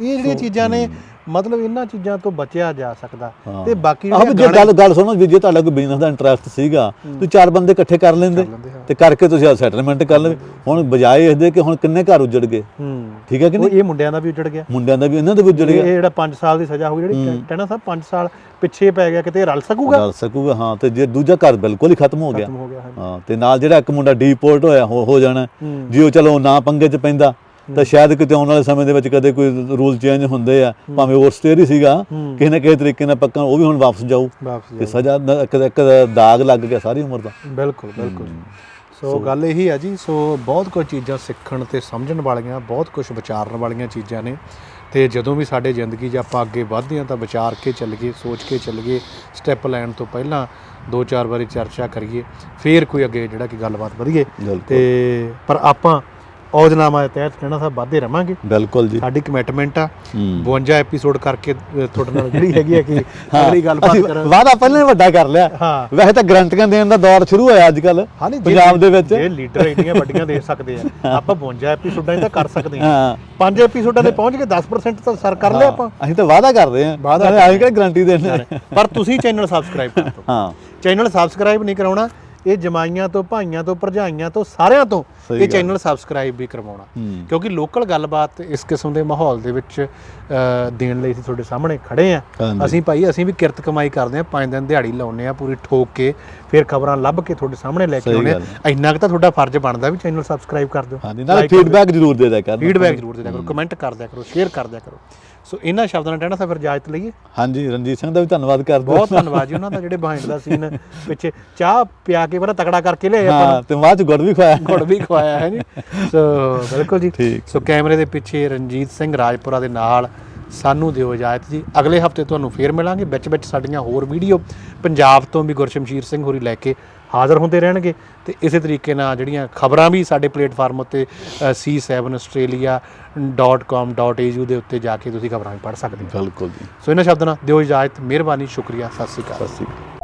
Speaker 1: ਇਹ ਜਿਹੜੀਆਂ ਚੀਜ਼ਾਂ ਨੇ ਮਤਲਬ ਇਹਨਾਂ ਚੀਜ਼ਾਂ ਤੋਂ ਬਚਿਆ ਜਾ ਸਕਦਾ
Speaker 2: ਹਾਂ।
Speaker 1: ਤੇ ਬਾਕੀ
Speaker 2: ਆਹ ਵੀ ਜੇ ਗੱਲ ਗੱਲ ਸੁਣੋ ਵੀ ਜੇ ਤੁਹਾਡਾ ਕੋਈ ਬਿਜ਼ਨਸ ਦਾ ਇੰਟਰਸਟ ਸੀਗਾ ਤੁਸੀਂ ਚਾਰ ਬੰਦੇ ਇਕੱਠੇ ਕਰ ਲੈਂਦੇ ਤੇ ਕਰਕੇ ਤੁਸੀਂ ਸੈਟਲਮੈਂਟ ਕਰ ਲਵੇ ਹੁਣ ਬਜਾਏ ਇਸ ਦੇ ਕਿ ਹੁਣ ਕਿੰਨੇ ਘਰ ਉਜੜ ਗਏ?
Speaker 1: ਹੂੰ।
Speaker 2: ਠੀਕ ਹੈ ਕਿ
Speaker 1: ਉਹ
Speaker 2: ਨਹੀਂ?
Speaker 1: ਇਹ ਮੁੰਡਿਆਂ ਦਾ ਵੀ ਉੱਜੜ ਗਿਆ।
Speaker 2: ਮੁੰਡਿਆਂ ਦਾ ਵੀ ਇਹਨਾਂ ਦੇ ਵੀ ਉਜੜ
Speaker 1: ਇਹ
Speaker 2: ਗਿਆ
Speaker 1: ਜਿਹੜਾ 5 ਸਾਲ ਦੀ ਸਜ਼ਾ ਹੋਈ ਜਿਹੜੀ ਕਹਿਣਾ ਸਾਹਿਬ 5 ਸਾਲ ਪਿੱਛੇ ਪੈ ਗਿਆ ਕਿਤੇ ਰਲ ਸਕੂਗਾ?
Speaker 2: ਚੱਲ ਸਕੂਗਾ ਹਾਂ ਤੇ ਜੇ ਦੂਜਾ ਘਰ ਬਿਲਕੁਲ ਹੀ ਖਤਮ ਹੋ ਗਿਆ।
Speaker 1: ਖਤਮ ਹੋ ਗਿਆ ਹਾਂਜੀ।
Speaker 2: ਹਾਂ ਤੇ ਨਾਲ ਜਿਹੜਾ ਇੱਕ ਮੁੰਡਾ ਡੀਪੋਰਟ ਹੋਇਆ ਹੋ ਹੋ ਜਾਣਾ।
Speaker 1: ਹੂੰ।
Speaker 2: ਜੇ ਉਹ ਚਲੋ ਨਾ ਪੰਗੇ 'ਚ ਪੈਂਦਾ ਤਾਂ ਸ਼ਾਇਦ ਕਿਤੇ ਆਉਣ ਵਾਲੇ ਸਮੇਂ ਦੇ ਵਿੱਚ ਕਦੇ ਕੋਈ ਰੂਲ ਚੇਂਜ ਹੁੰਦੇ ਆ ਭਾਵੇਂ ਉਹ ਸਟੇਰ ਹੀ ਸੀਗਾ ਕਿਸੇ ਨਾ ਕਿਸੇ ਤਰੀਕੇ ਨਾਲ ਪੱਕਾ ਉਹ ਵੀ ਹੁਣ ਵਾਪਸ ਜਾਊ ਤੇ ਸਜ਼ਾ ਇੱਕ ਦਾਗ ਲੱਗ ਗਿਆ ਸਾਰੀ ਉਮਰ ਦਾ।
Speaker 1: ਬਿਲਕੁਲ ਬਿਲਕੁਲ। ਸੋ ਗੱਲ ਇਹੀ ਹੈ ਜੀ ਸੋ ਬਹੁਤ ਕੁਝ ਚੀਜ਼ਾਂ ਸਿੱਖਣ ਤੇ ਸਮਝਣ ਵਾਲੀਆਂ ਬਹੁਤ ਕੁਝ ਵਿਚਾਰਨ ਵਾਲੀਆਂ ਚੀਜ਼ਾਂ ਨੇ। ਤੇ ਜਦੋਂ ਵੀ ਸਾਡੇ ਜ਼ਿੰਦਗੀ 'ਚ ਆਪਾਂ ਅੱਗੇ ਵਧਦੇ ਹਾਂ ਤਾਂ ਵਿਚਾਰ ਕੇ ਚੱਲੀਏ ਸੋਚ ਕੇ ਚੱਲੀਏ ਸਟੈਪ ਲੈਣ ਤੋਂ ਪਹਿਲਾਂ ਦੋ ਚਾਰ ਵਾਰੀ ਚਰਚਾ ਕਰੀਏ ਫੇਰ ਕੋਈ ਅੱਗੇ ਜਿਹੜਾ ਕਿ ਗੱਲਬਾਤ ਵਧੀਏ। ਤੇ ਪਰ ਆਪਾਂ ਔਜਨਾਮਾ ਦੇ ਤਹਿਤ ਕਹਿਣਾ ਸਾਹਿਬ ਵਾਧੇ ਰਵਾਂਗੇ।
Speaker 2: ਬਿਲਕੁਲ ਜੀ।
Speaker 1: ਸਾਡੀ ਕਮਿਟਮੈਂਟ ਆ।
Speaker 2: ਹੂੰ।
Speaker 1: 52 ਐਪੀਸੋਡ ਕਰਕੇ ਤੁਹਾਡੇ ਨਾਲ ਜਿਹੜੀ ਹੈਗੀ ਹੈ ਕਿ ਅਗਲੀ ਗੱਲਬਾਤ ਕਰਾਂ
Speaker 2: ਵਾਦਾ ਪਹਿਲਾਂ ਵੱਡਾ ਕਰ ਲਿਆ।
Speaker 1: ਹਾਂ।
Speaker 2: ਵੈਸੇ ਤਾਂ ਗਰੰਟੀਆਂ ਦੇਣ ਦਾ ਦੌਰ ਸ਼ੁਰੂ ਹੋਇਆ ਅੱਜ ਕੱਲ ਪੰਜਾਬ ਦੇ ਵਿੱਚ।
Speaker 1: ਜੇ ਲੀਡਰ ਇੰਨੀਆਂ ਵੱਡੀਆਂ ਦੇ ਸਕਦੇ ਆ ਆਪਾਂ 52 ਐਪੀਸੋਡਾਂ ਤਾਂ ਕਰ ਸਕਦੇ ਆ। ਪੰਜ ਐਪੀਸੋਡਾਂ ਦੇ ਪਹੁੰਚ ਕੇ 10% ਤਾਂ ਸਰ ਕਰ ਲਿਆ ਆਪਾਂ।
Speaker 2: ਅਸੀਂ ਤਾਂ ਵਾਦਾ ਕਰਦੇ ਆਂ। ਅਸੀਂ ਕਿਹੜਾ ਗਰੰਟੀ ਦੇਣੇ।
Speaker 1: ਪਰ ਤੁਸੀਂ ਚੈਨਲ ਸਬਸਕ੍ਰਾਈਬ ਕਰ ਦਿਓ।
Speaker 2: ਹਾਂ।
Speaker 1: ਚੈਨਲ ਸਬਸਕ੍ਰਾਈਬ ਨਹੀਂ ਕਰਾਉਣਾ ਇਹ ਜਮਾਈਆਂ ਤੋਂ ਭਾਈਆਂ ਤੋਂ ਭਰਜਾਈਆਂ ਤੋਂ ਸਾਰਿਆਂ ਤੋਂ ਇਹ। ਚੈਨਲ ਸਬਸਕ੍ਰਾਈਬ ਵੀ ਕਰਵਾਉਣਾ। ਕਿਉਂਕਿ ਲੋਕਲ ਗੱਲਬਾਤ ਇਸ ਕਿਸਮ ਦੇ ਮਾਹੌਲ ਦੇ ਵਿੱਚ ਦੇਣ ਲਈ ਅਸੀਂ ਤੁਹਾਡੇ ਸਾਹਮਣੇ ਖੜੇ ਆ। ਅਸੀਂ ਭਾਈ ਅਸੀਂ ਵੀ ਕਿਰਤ ਕਮਾਈ ਕਰਦੇ ਆ ਪੰਜ ਦਿਨ ਦਿਹਾੜੀ ਲਾਉਨੇ ਆ ਪੂਰੀ ਠੋਕ ਕੇ ਫਿਰ ਖਬਰਾਂ ਲੱਭ ਕੇ ਤੁਹਾਡੇ ਸਾਹਮਣੇ ਲੈ ਕੇ ਆਉਨੇ ਆ ਇੰਨਾ ਕੁ ਤਾਂ ਤੁਹਾਡਾ ਫਰਜ਼ ਬਣਦਾ ਵੀ ਚੈਨਲ ਸਬਸਕ੍ਰਾਈਬ ਕਰ ਦਿਓ
Speaker 2: ਹਾਂਜੀ ਨਾਲ
Speaker 1: ਕਰ।
Speaker 2: ਫੀਡਬੈਕ ਜ਼ਰੂਰ ਦੇ ਦਿਆ ਕਰਨਾ
Speaker 1: ਫੀਡਬੈਕ ਜ਼ਰੂਰ ਦੇ ਦਿਆ ਕਰੋ ਕਮੈਂਟ ਕਰ ਦਿਆ ਕਰੋ ਸ਼ੇਅਰ ਕਰ ਦਿਆ ਕਰੋ ਸੋ ਇਹਨਾਂ ਸ਼ਬਦਾਂ ਨਾਲ ਕਹਿਣਾ ਤਾਂ ਫਿਰ ਇਜਾਜ਼ਤ ਲਈਏ।
Speaker 2: ਹਾਂਜੀ ਰਣਜੀਤ ਸਿੰਘ ਦਾ ਵੀ ਧੰਨਵਾਦ ਕਰਦੇ
Speaker 1: ਬਹੁਤ ਧੰਨਵਾਦ ਜੀ ਉਹਨਾਂ ਦਾ ਜਿਹੜੇ ਬਿਹਾਈਂਡ ਦਾ ਸੀਨ ਪਿੱਛੇ ਚਾਹ ਪਿਆ ਕੇ ਬੜਾ ਤਕੜਾ ਕਰਕੇ ਲਿਆਏ ਆਪਾਂ
Speaker 2: ਹਾਂ ਤੇ ਬਾਅਦ ਚ ਗੁੜ ਵੀ ਖਵਾਇਆ।
Speaker 1: ਗੁੜ ਵੀ ਖਵਾਇਆ ਹੈ ਜੀ। ਸੋ ਬਿਲਕੁਲ ਜੀ। ਸੋ ਕੈਮਰੇ ਦੇ ਪਿੱਛੇ ਰਣਜੀਤ ਸਿੰਘ ਰਾਜਪੁਰਾ ਦੇ ਨਾਲ ਸਾਨੂੰ ਦਿਓ ਇਜਾਜ਼ਤ ਜੀ। ਅਗਲੇ ਹਫ਼ਤੇ ਤੁਹਾਨੂੰ ਫੇਰ ਮਿਲਾਂਗੇ। ਵਿੱਚ ਵਿੱਚ ਸਾਡੀਆਂ ਹੋਰ ਵੀਡੀਓ ਪੰਜਾਬ ਤੋਂ ਵੀ ਗੁਰਸ਼ਮਸ਼ੀਰ ਸਿੰਘ ਹੋਰੀ ਲੈ ਕੇ ਹਾਜ਼ਰ ਹੁੰਦੇ ਰਹਿਣਗੇ ਤੇ ਇਸੇ ਤਰੀਕੇ ਨਾਲ ਜਿਹੜੀਆਂ ਖਬਰਾਂ ਵੀ ਸਾਡੇ ਪਲੇਟਫਾਰਮ ਉੱਤੇ c7australia.com.au ਦੇ ਉੱਤੇ ਜਾ ਕੇ ਤੁਸੀਂ ਖਬਰਾਂ ਵੀ ਪੜ੍ਹ ਸਕਦੇ ਹੋ।
Speaker 2: ਬਿਲਕੁਲ ਜੀ।
Speaker 1: ਸੋ ਇਹਨਾਂ ਸ਼ਬਦਾਂ ਨਾਲ ਦਿਓ ਇਜਾਜ਼ਤ ਮਿਹਰਬਾਨੀ ਸ਼ੁਕਰੀਆ ਸਤਿ ਸ਼੍ਰੀ ਅਕਾਲ।
Speaker 2: ਸਤਿ ਸ਼੍ਰੀ ਅਕਾਲ।